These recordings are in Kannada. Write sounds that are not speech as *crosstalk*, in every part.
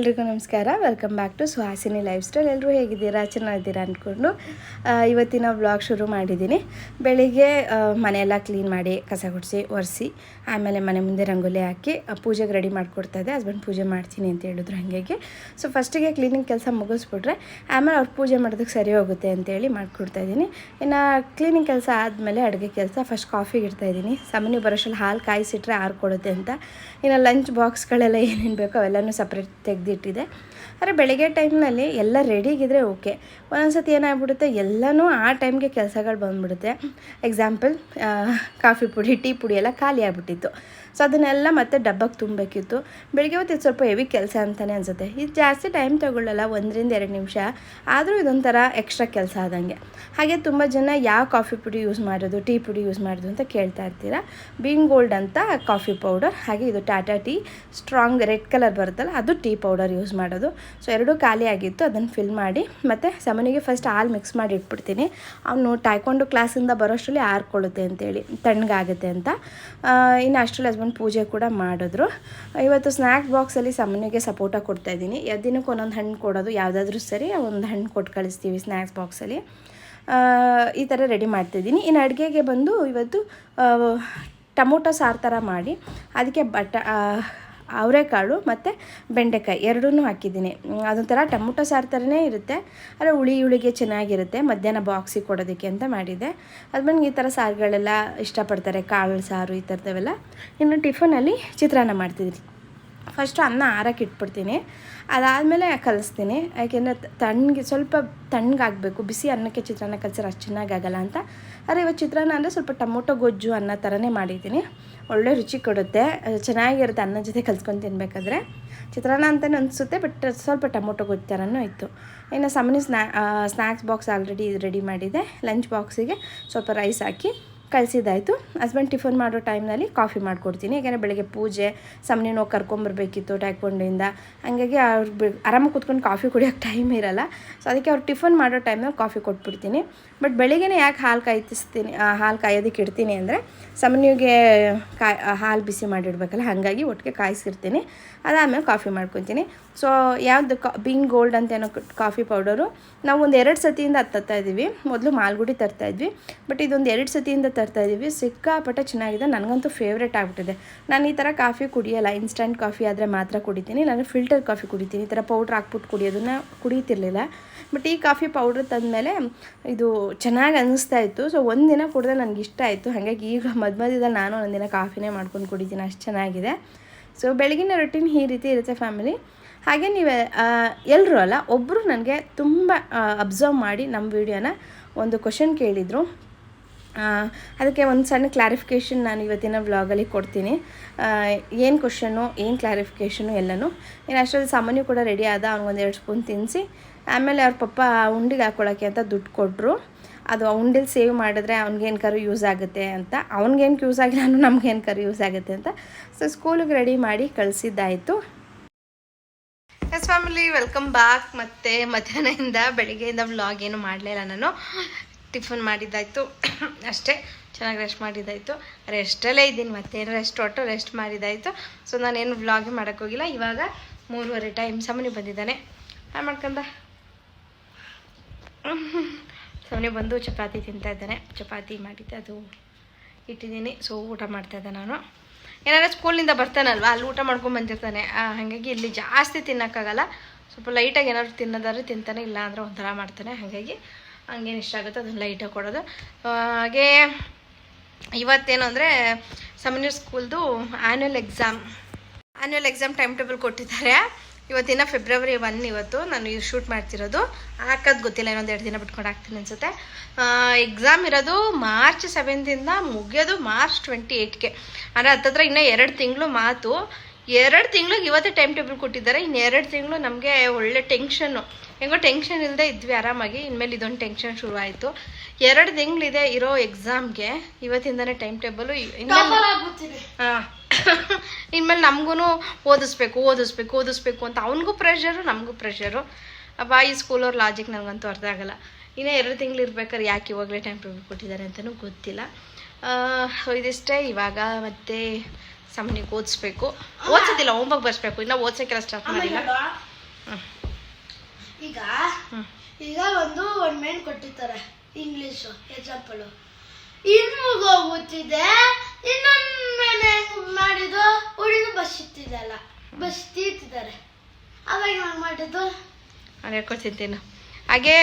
ಎಲ್ರಿಗೂ ನಮಸ್ಕಾರ. Welcome back to Suhasini lifestyle ಎಲ್ಲರೂ ಹೇಗಿದ್ದೀರಾ? ಚೆನ್ನಾಗಿದ್ದೀರಾ ಅಂದ್ಕೊಂಡು ಇವತ್ತಿನ ವ್ಲಾಗ್ ಶುರು ಮಾಡಿದ್ದೀನಿ. ಬೆಳಿಗ್ಗೆ ಮನೆಯೆಲ್ಲ ಕ್ಲೀನ್ ಮಾಡಿ ಕಸ ಗುಡಿಸಿ, ಒರೆಸಿ, ಆಮೇಲೆ ಮನೆ ಮುಂದೆ ರಂಗೋಲಿ ಹಾಕಿ ಪೂಜೆಗೆ ರೆಡಿ ಮಾಡಿಕೊಡ್ತಾ ಇದ್ದೆ ಹಸ್ಬೆಂಡ್ ಪೂಜೆ ಮಾಡ್ತೀನಿ ಅಂತ ಹೇಳಿದ್ರು ಹಾಗಾಗಿ. ಸೊ ಫಸ್ಟಿಗೆ ಕ್ಲೀನಿಂಗ್ ಕೆಲಸ ಮುಗಿಸ್ಬಿಟ್ರೆ, ಆಮೇಲೆ ಅವ್ರು ಪೂಜೆ ಮಾಡೋದಕ್ಕೆ ಸರಿ ಹೋಗುತ್ತೆ ಅಂತೇಳಿ ಮಾಡಿಕೊಡ್ತಾ ಇದ್ದೀನಿ ಇನ್ನು ಕ್ಲೀನಿಂಗ್ ಕೆಲಸ ಆದಮೇಲೆ ಅಡುಗೆ ಕೆಲಸ ಫಸ್ಟ್ ಕಾಫಿಗೆ ಇಡ್ತಾ ಇದ್ದೀನಿ ಸಾಮಾನ್ಯ ಬರೋಷಲ್ಲಿ ಹಾಲು ಕಾಯಿಸಿಟ್ರೆ ಆರ್ಕೊಡುತ್ತೆ ಅಂತ. ಇನ್ನು ಲಂಚ್ ಬಾಕ್ಸ್ಗಳೆಲ್ಲ ಏನೇನು ಬೇಕೋ ಅವೆಲ್ಲನೂ ಸಪ್ರೇಟ್ ತೆಗೆದಿಟ್ಟಿದೆ. ಆದರೆ ಬೆಳಗ್ಗೆ ಟೈಮ್ನಲ್ಲಿ ಎಲ್ಲ ರೆಡಿಗಿದ್ರೆ ಓಕೆ ಒಂದೊಂದ್ಸತಿ ಏನಾಗ್ಬಿಡುತ್ತೆ, ಎಲ್ಲನೂ ಆ ಟೈಮ್ಗೆ ಕೆಲಸಗಳು ಬಂದ್ಬಿಡುತ್ತೆ. ಎಕ್ಸಾಂಪಲ್ ಕಾಫಿ ಪುಡಿ, ಟೀ ಪುಡಿ ಎಲ್ಲ ಖಾಲಿ ಆಗಿಬಿಟ್ಟಿತ್ತು. ಸೊ ಅದನ್ನೆಲ್ಲ ಮತ್ತೆ ಡಬ್ಬಕ್ಕೆ ತುಂಬಬೇಕಿತ್ತು. ಬೆಳಿಗ್ಗೆ ಹೊತ್ತು ಇದು ಸ್ವಲ್ಪ ಹೆವಿ ಕೆಲಸ ಅಂತಲೇ ಅನಿಸುತ್ತೆ. ಇದು ಜಾಸ್ತಿ ಟೈಮ್ ತಗೊಳ್ಳಲ್ಲ, ಒಂದರಿಂದ ಎರಡು ನಿಮಿಷ. ಆದರೂ ಇದೊಂಥರ ಎಕ್ಸ್ಟ್ರಾ ಕೆಲಸ ಆದಂಗೆ. ಹಾಗೆ ತುಂಬ ಜನ ಯಾವ ಕಾಫಿ ಪುಡಿ ಯೂಸ್ ಮಾಡೋದು ಟೀ ಪುಡಿ ಯೂಸ್ ಮಾಡೋದು ಅಂತ ಕೇಳ್ತಾ ಇರ್ತೀರಾ? ಬೀನ್ ಗೋಲ್ಡ್ ಅಂತ ಕಾಫಿ ಪೌಡರ್ ಹಾಗೆ ಇದು Tata tea strong red colour ಬರುತ್ತಲ್ಲ, ಅದು ಟೀ ಪೌಡರ್ ಯೂಸ್ ಮಾಡೋದು. ಸೊ ಎರಡೂ ಖಾಲಿ ಆಗಿತ್ತು, ಅದನ್ನು ಫಿಲ್ ಮಾಡಿ, ಮತ್ತು ಸಮನಿಗೆ ಫಸ್ಟ್ ಹಾಲು ಮಿಕ್ಸ್ ಮಾಡಿ ಇಟ್ಬಿಡ್ತೀನಿ. ಅವನು ಟಾಯ್ಕೊಂಡು ಕ್ಲಾಸಿಂದ ಬರೋಷ್ಟರಲ್ಲಿ ಆರ್ಕೊಳ್ಳುತ್ತೆ ಅಂತೇಳಿ, ತಣ್ಣಗಾಗುತ್ತೆ ಅಂತ. ಇನ್ನು ಅಷ್ಟರಲ್ಲಿ ಹಸ್ಬೆಂಡ್ ಪೂಜೆ ಕೂಡ ಮಾಡಿದ್ರು. ಇವತ್ತು ಸ್ನ್ಯಾಕ್ ಬಾಕ್ಸಲ್ಲಿ ಸಾಮಾನ್ಯಗೆ ಸಪೋರ್ಟ ಕೊಡ್ತಾ ಇದ್ದೀನಿ. ದಿನಕ್ಕೆ ಒಂದೊಂದು ಹಣ್ಣು ಕೊಡೋದು ಯಾವುದಾದ್ರೂ ಸರಿ, ಒಂದು ಹಣ್ಣು ಕೊಟ್ಟು ಕಳಿಸ್ತೀವಿ ಸ್ನ್ಯಾಕ್ಸ್ ಬಾಕ್ಸಲ್ಲಿ ಈ ಥರ ರೆಡಿ ಮಾಡ್ತಿದ್ದೀನಿ ಇನ್ನು ಅಡುಗೆಗೆ ಬಂದು ಇವತ್ತು ಟಮೊಟೊ ಸಾರು ಥರ ಮಾಡಿ. ಅದಕ್ಕೆ ಬಟ ಅವರೆಕಾಳು ಮತ್ತು ಬೆಂಡೆಕಾಯಿ ಎರಡೂ ಹಾಕಿದ್ದೀನಿ. ಅದೊಂಥರ ಟೊಮೊಟೊ ಸಾರು ಥರನೇ ಇರುತ್ತೆ. ಆದರೆ ಹುಳಿ ಹುಳಿಗೆ ಚೆನ್ನಾಗಿರುತ್ತೆ. ಮಧ್ಯಾಹ್ನ ಬಾಕ್ಸಿಗೆ ಕೊಡೋದಕ್ಕೆ ಅಂತ ಮಾಡಿದ್ದೆ ಅದು ಬಂದು ಈ ಥರ ಸಾರುಗಳೆಲ್ಲ ಇಷ್ಟಪಡ್ತಾರೆ. ಕಾಳು ಸಾರು ಈ ಥರದವೆಲ್ಲ ಇನ್ನು ಟಿಫನಲ್ಲಿ ಚಿತ್ರಾನ್ನ ಮಾಡ್ತಿದ್ದೀನಿ ಫಸ್ಟು ಅನ್ನ ಆರಕ್ಕೆ ಇಟ್ಬಿಡ್ತೀನಿ. ಅದಾದಮೇಲೆ ಕಲಿಸ್ತೀನಿ. ಯಾಕೆಂದರೆ ತಣ್ಣಗೆ ಸ್ವಲ್ಪ ತಣ್ಣಗಾಗಬೇಕು ಬಿಸಿ ಅನ್ನಕ್ಕೆ ಚಿತ್ರಾನ್ನ ಕಲಿಸಿದ್ರೆ ಅಷ್ಟು ಚೆನ್ನಾಗಾಗಲ್ಲ ಅಂತ. ಆದರೆ ಇವತ್ತು ಚಿತ್ರಾನ್ನ ಅಂದರೆ ಸ್ವಲ್ಪ ಟೊಮೊಟೊ ಗೊಜ್ಜು ಅನ್ನ ಥರನೇ ಮಾಡಿದ್ದೀನಿ. ಒಳ್ಳೆ ರುಚಿ ಕೊಡುತ್ತೆ. ಚೆನ್ನಾಗಿರುತ್ತೆ ಅನ್ನ ಜೊತೆ ಕಲ್ಸ್ಕೊಂಡು ತಿನ್ನಬೇಕಾದ್ರೆ ಚಿತ್ರಾನ್ನ ಅಂತಲೇ ಅನಿಸುತ್ತೆ ಬಟ್ ಸ್ವಲ್ಪ ಟೊಮೊಟೊ ಗೊತ್ತಾರನೂ ಇತ್ತು. ಇನ್ನು ಸಾಮಾನ್ಯ sna snacks box already ready ಮಾಡಿದೆ. ಲಂಚ್ ಬಾಕ್ಸಿಗೆ ಸ್ವಲ್ಪ ರೈಸ್ ಹಾಕಿ. ಕಳಿಸಿದ್ದಾಯಿತು. ಹಸ್ಬೆಂಡ್ ಟಿಫನ್ ಮಾಡೋ ಟೈಮ್ನಲ್ಲಿ ಕಾಫಿ ಮಾಡಿಕೊಡ್ತೀನಿ. ಯಾಕೆಂದರೆ ಬೆಳಗ್ಗೆ ಪೂಜೆ, ಸಮನೆ ಹೋಗಿ ಕರ್ಕೊಂಬರ್ಬೇಕಿತ್ತು ಟ್ಯಾಕೊಂಡಿಂದ ಹಾಗಾಗಿ ಅವ್ರು ಆರಾಮಾಗಿ ಕೂತ್ಕೊಂಡು ಕಾಫಿ ಕುಡಿಯೋಕ್ಕೆ ಟೈಮ್ ಇರಲ್ಲ. ಸೊ ಅದಕ್ಕೆ ಅವ್ರು ಟಿಫನ್ ಮಾಡೋ ಟೈಮ್ನಲ್ಲಿ ಕಾಫಿ ಕೊಟ್ಬಿಡ್ತೀನಿ. ಬಟ್ ಬೆಳಗ್ಗೆ ಯಾಕೆ ಹಾಲು ಕಾಯ್ತಿಸ್ತೀನಿ ಹಾಲು ಕಾಯೋದಕ್ಕೆ ಇಡ್ತೀನಿ ಅಂದರೆ ಸಮನಿಗೆ ಕಾಯ್ ಹಾಲು ಬಿಸಿ ಮಾಡಿಡ್ಬೇಕಲ್ಲ, ಹಾಗಾಗಿ ಒಟ್ಟಿಗೆ ಕಾಯಿಸಿರ್ತೀನಿ. ಅದಾದಮೇಲೆ ಕಾಫಿ ಮಾಡ್ಕೊತೀನಿ. ಸೊ ಯಾವುದು ಕಾ ಬಿಂಗ್ ಗೋಲ್ಡ್ ಅಂತ ಏನೋ ಕಾಫಿ ಪೌಡರು ನಾವು ಒಂದು ಎರಡು ಸತಿಯಿಂದ ಅದು ಇದ್ದೀವಿ. ಮೊದಲು ಮಾಲ್ಗುಡಿ ತರ್ತಾ ಇದ್ವಿ. ಬಟ್ ಇದೊಂದು ಎರಡು ಸತಿಯಿಂದ ತರ್ತಾ ಇದ್ದೀವಿ ಸಿಕ್ಕಾಪಟ್ಟೆ ಚೆನ್ನಾಗಿದೆ. ನನಗಂತೂ ಫೇವ್ರೇಟ್ ಆಗಿಬಿಟ್ಟಿದೆ. ನಾನು ಈ ಥರ ಕಾಫಿ ಕುಡಿಯಲ್ಲ ಇನ್ಸ್ಟಂಟ್ ಕಾಫಿ ಆದರೆ ಮಾತ್ರ ಕುಡಿತೀನಿ. ನಾನು ಫಿಲ್ಟರ್ ಕಾಫಿ ಕುಡಿತೀನಿ. ಈ ಥರ ಪೌಡ್ರ್ ಹಾಕ್ಬಿಟ್ಟು ಕುಡಿಯೋದನ್ನ ಕುಡಿತಿರ್ಲಿಲ್ಲ. ಬಟ್ ಈ ಕಾಫಿ ಪೌಡ್ರ್ ತಂದಮೇಲೆ ಇದು ಚೆನ್ನಾಗಿ ಅನ್ನಿಸ್ತಾ ಇತ್ತು. ಸೊ ಒಂದಿನ ಕುಡಿದ್ರೆ ನನಗೆ ಇಷ್ಟ ಆಯಿತು. ಹಾಗಾಗಿ ಈಗ ಮಧ್ಯ ಮಧ್ಯದಲ್ಲಿ ನಾನು ಒಂದಿನ ಕಾಫಿನೇ ಮಾಡ್ಕೊಂಡು ಕುಡಿತೀನಿ. ಅಷ್ಟು ಚೆನ್ನಾಗಿದೆ. ಸೊ ಬೆಳಗಿನ ರೊಟೀನ್ ಈ ರೀತಿ ಇರುತ್ತೆ ಫ್ಯಾಮಿಲಿ ಹಾಗೆ ನೀವು ಎಲ್ಲರೂ ಅಲ್ಲ ಒಬ್ಬರು ನನಗೆ ತುಂಬ ಅಬ್ಸರ್ವ್ ಮಾಡಿ ನಮ್ಮ ವಿಡಿಯೋನ ಒಂದು ಕ್ವಶನ್ ಕೇಳಿದರು. ಅದಕ್ಕೆ ಒಂದು ಸಣ್ಣ ಕ್ಲಾರಿಫಿಕೇಷನ್ ನಾನು ಇವತ್ತಿನ ವ್ಲಾಗಲ್ಲಿ ಕೊಡ್ತೀನಿ. ಏನು ಕ್ವಶನು ಏನು ಕ್ಲಾರಿಫಿಕೇಷನು ಎಲ್ಲನೂ. ಇನ್ನು ಅಷ್ಟರಲ್ಲಿ ಸಾಮಾನ್ಯ ಕೂಡ ರೆಡಿ ಆದ ಅವ್ನಿಗೊಂದು ಎರಡು ಸ್ಪೂನ್ ತಿನ್ನಿಸಿ ಆಮೇಲೆ ಅವ್ರ ಪಪ್ಪ ಉಂಡಿಗೆ ಹಾಕೊಳ್ಳೋಕ್ಕೆ ಅಂತ ದುಡ್ಡು ಕೊಟ್ಟರು ಅದು ಉಂಡಿಲ್ ಸೇವ್ ಮಾಡಿದ್ರೆ ಅವ್ನಿಗೇನು ಕರು ಯೂಸ್ ಆಗುತ್ತೆ ಅಂತ. ಅವ್ನಿಗೇನು ಯೂಸ್ ಆಗಿಲ್ಲ ಅನ್ನೋ ನಮ್ಗೇನು ಕರು ಯೂಸ್ ಆಗುತ್ತೆ ಅಂತ. ಸೊ ಸ್ಕೂಲಿಗೆ ರೆಡಿ ಮಾಡಿ ಕಳಿಸಿದ್ದಾಯಿತು. ಎಸ್ ಫ್ಯಾಮಿಲಿ ವೆಲ್ಕಮ್ ಬ್ಯಾಕ್ ಮತ್ತು ಮಧ್ಯಾಹ್ನದಿಂದ ಬೆಳಗ್ಗೆಯಿಂದ ವ್ಲಾಗ್ ಏನು ಮಾಡಲಿಲ್ಲ ನಾನು. ಟಿಫನ್ ಮಾಡಿದ್ದಾಯಿತು. *clears throat* ಅಷ್ಟೇ, ಚೆನ್ನಾಗಿ ರೆಸ್ಟ್ ಮಾಡಿದ್ದಾಯಿತು. ರೆಸ್ಟಲ್ಲೇ ಇದ್ದೀನಿ ಮತ್ತೇನು ರೆಸ್ಟ್ ಒಟ್ಟು ರೆಸ್ಟ್ ಮಾಡಿದ್ದಾಯಿತು. ಸೊ ನಾನೇನು ವ್ಲಾಗ್ ಮಾಡೋಕ್ಕೋಗಿಲ್ಲ ಇವಾಗ ಮೂರುವರೆ ಟೈಮ್ ಸಮನಿ ಬಂದಿದ್ದಾನೆ. ಹಾಂ ಮಾಡ್ಕೊಂಡ *laughs* ಸಮನೆ ಬಂದು ಚಪಾತಿ ತಿಂತಾ ಇದ್ದಾನೆ. ಚಪಾತಿ ಮಾಡಿದ್ದೆ ಅದು ಇಟ್ಟಿದ್ದೀನಿ. ಸೊ ಊಟ ಮಾಡ್ತಾ ಇದ್ದೆ ನಾನು. ಏನಾರ ಸ್ಕೂಲಿಂದ ಬರ್ತಾನಲ್ವ? ಅಲ್ಲಿ ಊಟ ಮಾಡ್ಕೊಂಡು ಬಂದಿರ್ತಾನೆ. ಹಾಗಾಗಿ ಇಲ್ಲಿ ಜಾಸ್ತಿ ತಿನ್ನೋಕ್ಕಾಗಲ್ಲ. ಸ್ವಲ್ಪ ಲೈಟಾಗಿ ಏನಾದ್ರು ತಿನ್ನೋದಾದ್ರೆ ತಿಂತಾನೆ ಇಲ್ಲ ಅಂದರೆ ಒಂಥರ ಮಾಡ್ತಾನೆ. ಹಾಗಾಗಿ ಹಂಗೇನು ಇಷ್ಟ ಆಗುತ್ತೆ, ಅದನ್ನು ಲೈಟಾಗಿ ಕೊಡೋದು. ಹಾಗೇ ಇವತ್ತೇನು ಅಂದರೆ seminar ಸ್ಕೂಲ್ದು annual exam annual exam time table ಕೊಟ್ಟಿದ್ದಾರೆ. ಇವತ್ತಿನ ಫೆಬ್ರವರಿ ಒನ್ ಇವತ್ತು ನಾನು ಇದು ಶೂಟ್ ಮಾಡ್ತಿರೋದು. ಹಾಕೋದು ಗೊತ್ತಿಲ್ಲ, ಇನ್ನೊಂದು ಎರಡು ದಿನ ಬಿಟ್ಕೊಂಡು ಹಾಕ್ತೀನಿ ಅನಿಸುತ್ತೆ. ಎಕ್ಸಾಮ್ ಇರೋದು ಮಾರ್ಚ್ ಸೆವೆಂತಿಂದ ಮುಗಿಯೋದು ಮಾರ್ಚ್ ಟ್ವೆಂಟಿ ಏಯ್ಟ್ಗೆ ಅಂದರೆ ಹತ್ತತ್ರ ಇನ್ನೂ ಎರಡು ತಿಂಗಳು ಮಾತು. ಎರಡು ತಿಂಗ್ಳಿಗೆ ಇವತ್ತೇ ಟೈಮ್ ಟೇಬಲ್ ಕೊಟ್ಟಿದ್ದಾರೆ. ಇನ್ನು ಎರಡು ತಿಂಗಳು ನಮಗೆ ಒಳ್ಳೆ ಟೆನ್ಷನ್ನು ಹೆಂಗೋ ಟೆನ್ಷನ್ ಇಲ್ಲದೆ ಇದ್ವಿ ಆರಾಮಾಗಿ ಇನ್ಮೇಲೆ ಇದೊಂದು ಟೆನ್ಷನ್ ಶುರುವಾಯಿತು. ಎರಡು ತಿಂಗಳಿದೆ ಇರೋ ಎಕ್ಸಾಮ್ಗೆ ಇವತ್ತಿಂದನೇ ಟೈಮ್ ಟೇಬಲು ಇನ್ಮೇಲೆ ಹಾಂ. *coughs* ಇನ್ಮೇಲೆ ನಮಗೂ ಓದಿಸ್ಬೇಕು ಓದಿಸ್ಬೇಕು ಓದಿಸ್ಬೇಕು ಅಂತ ಅವನಿಗೂ ಪ್ರೆಷರು ನಮಗೂ ಪ್ರೆಷರು ಅಪ್ಪ ಈ ಸ್ಕೂಲವ್ರ ಲಾಜಿಕ್ ನನಗಂತೂ ಅರ್ಥ ಆಗಲ್ಲ. ಇನ್ನೂ ಎರಡು ತಿಂಗಳು ಇರ್ಬೇಕಾದ್ರೆ ಯಾಕೆ ಇವಾಗಲೇ ಟೈಮ್ ಟೇಬಲ್ ಕೊಟ್ಟಿದ್ದಾರೆ ಅಂತಲೂ ಗೊತ್ತಿಲ್ಲ. ಸೊ ಇದಿಷ್ಟೇ ಇವಾಗ ಮತ್ತೆ ಸಮನಿಗೆ ಓದಿಸ್ಬೇಕು. ಓದಿಸೋದಿಲ್ಲ ಹೋಮ್ವರ್ಕ್ ಬರ್ಸ್ಬೇಕು. ಇನ್ನೂ ಓದ್ಸೋಕ್ಕೆಲ್ಲ ಸ್ಟಾರ್ಟ್ ಮಾಡಿಲ್ಲ. ಈಗ. ಈಗ ಒಂದು ಒನ್ ಮೇನ್ ಕೊಟ್ಟಿರ್ತಾರೆ ಇಂಗ್ಲೀಷು ಎಕ್ಸಾಂಪಲು ಇನ್ನು ಹೋಗುತ್ತಿದೆ ಇನ್ನೊಂದು ಮೇಲೆ ಮಾಡಿದ್ದು ಉಳಿದು ಬಸ್ ಇತ್ತಿದಲ್ಲ ಬಸ್ ತೀರ್ತಿದ್ದಾರೆ ಅವಾಗ ನಾನು ಮಾಡಿದ್ದು? ಅದೇ ಹೇಳ್ಕೊತಿದ್ದೀನಿ ಹಾಗೆ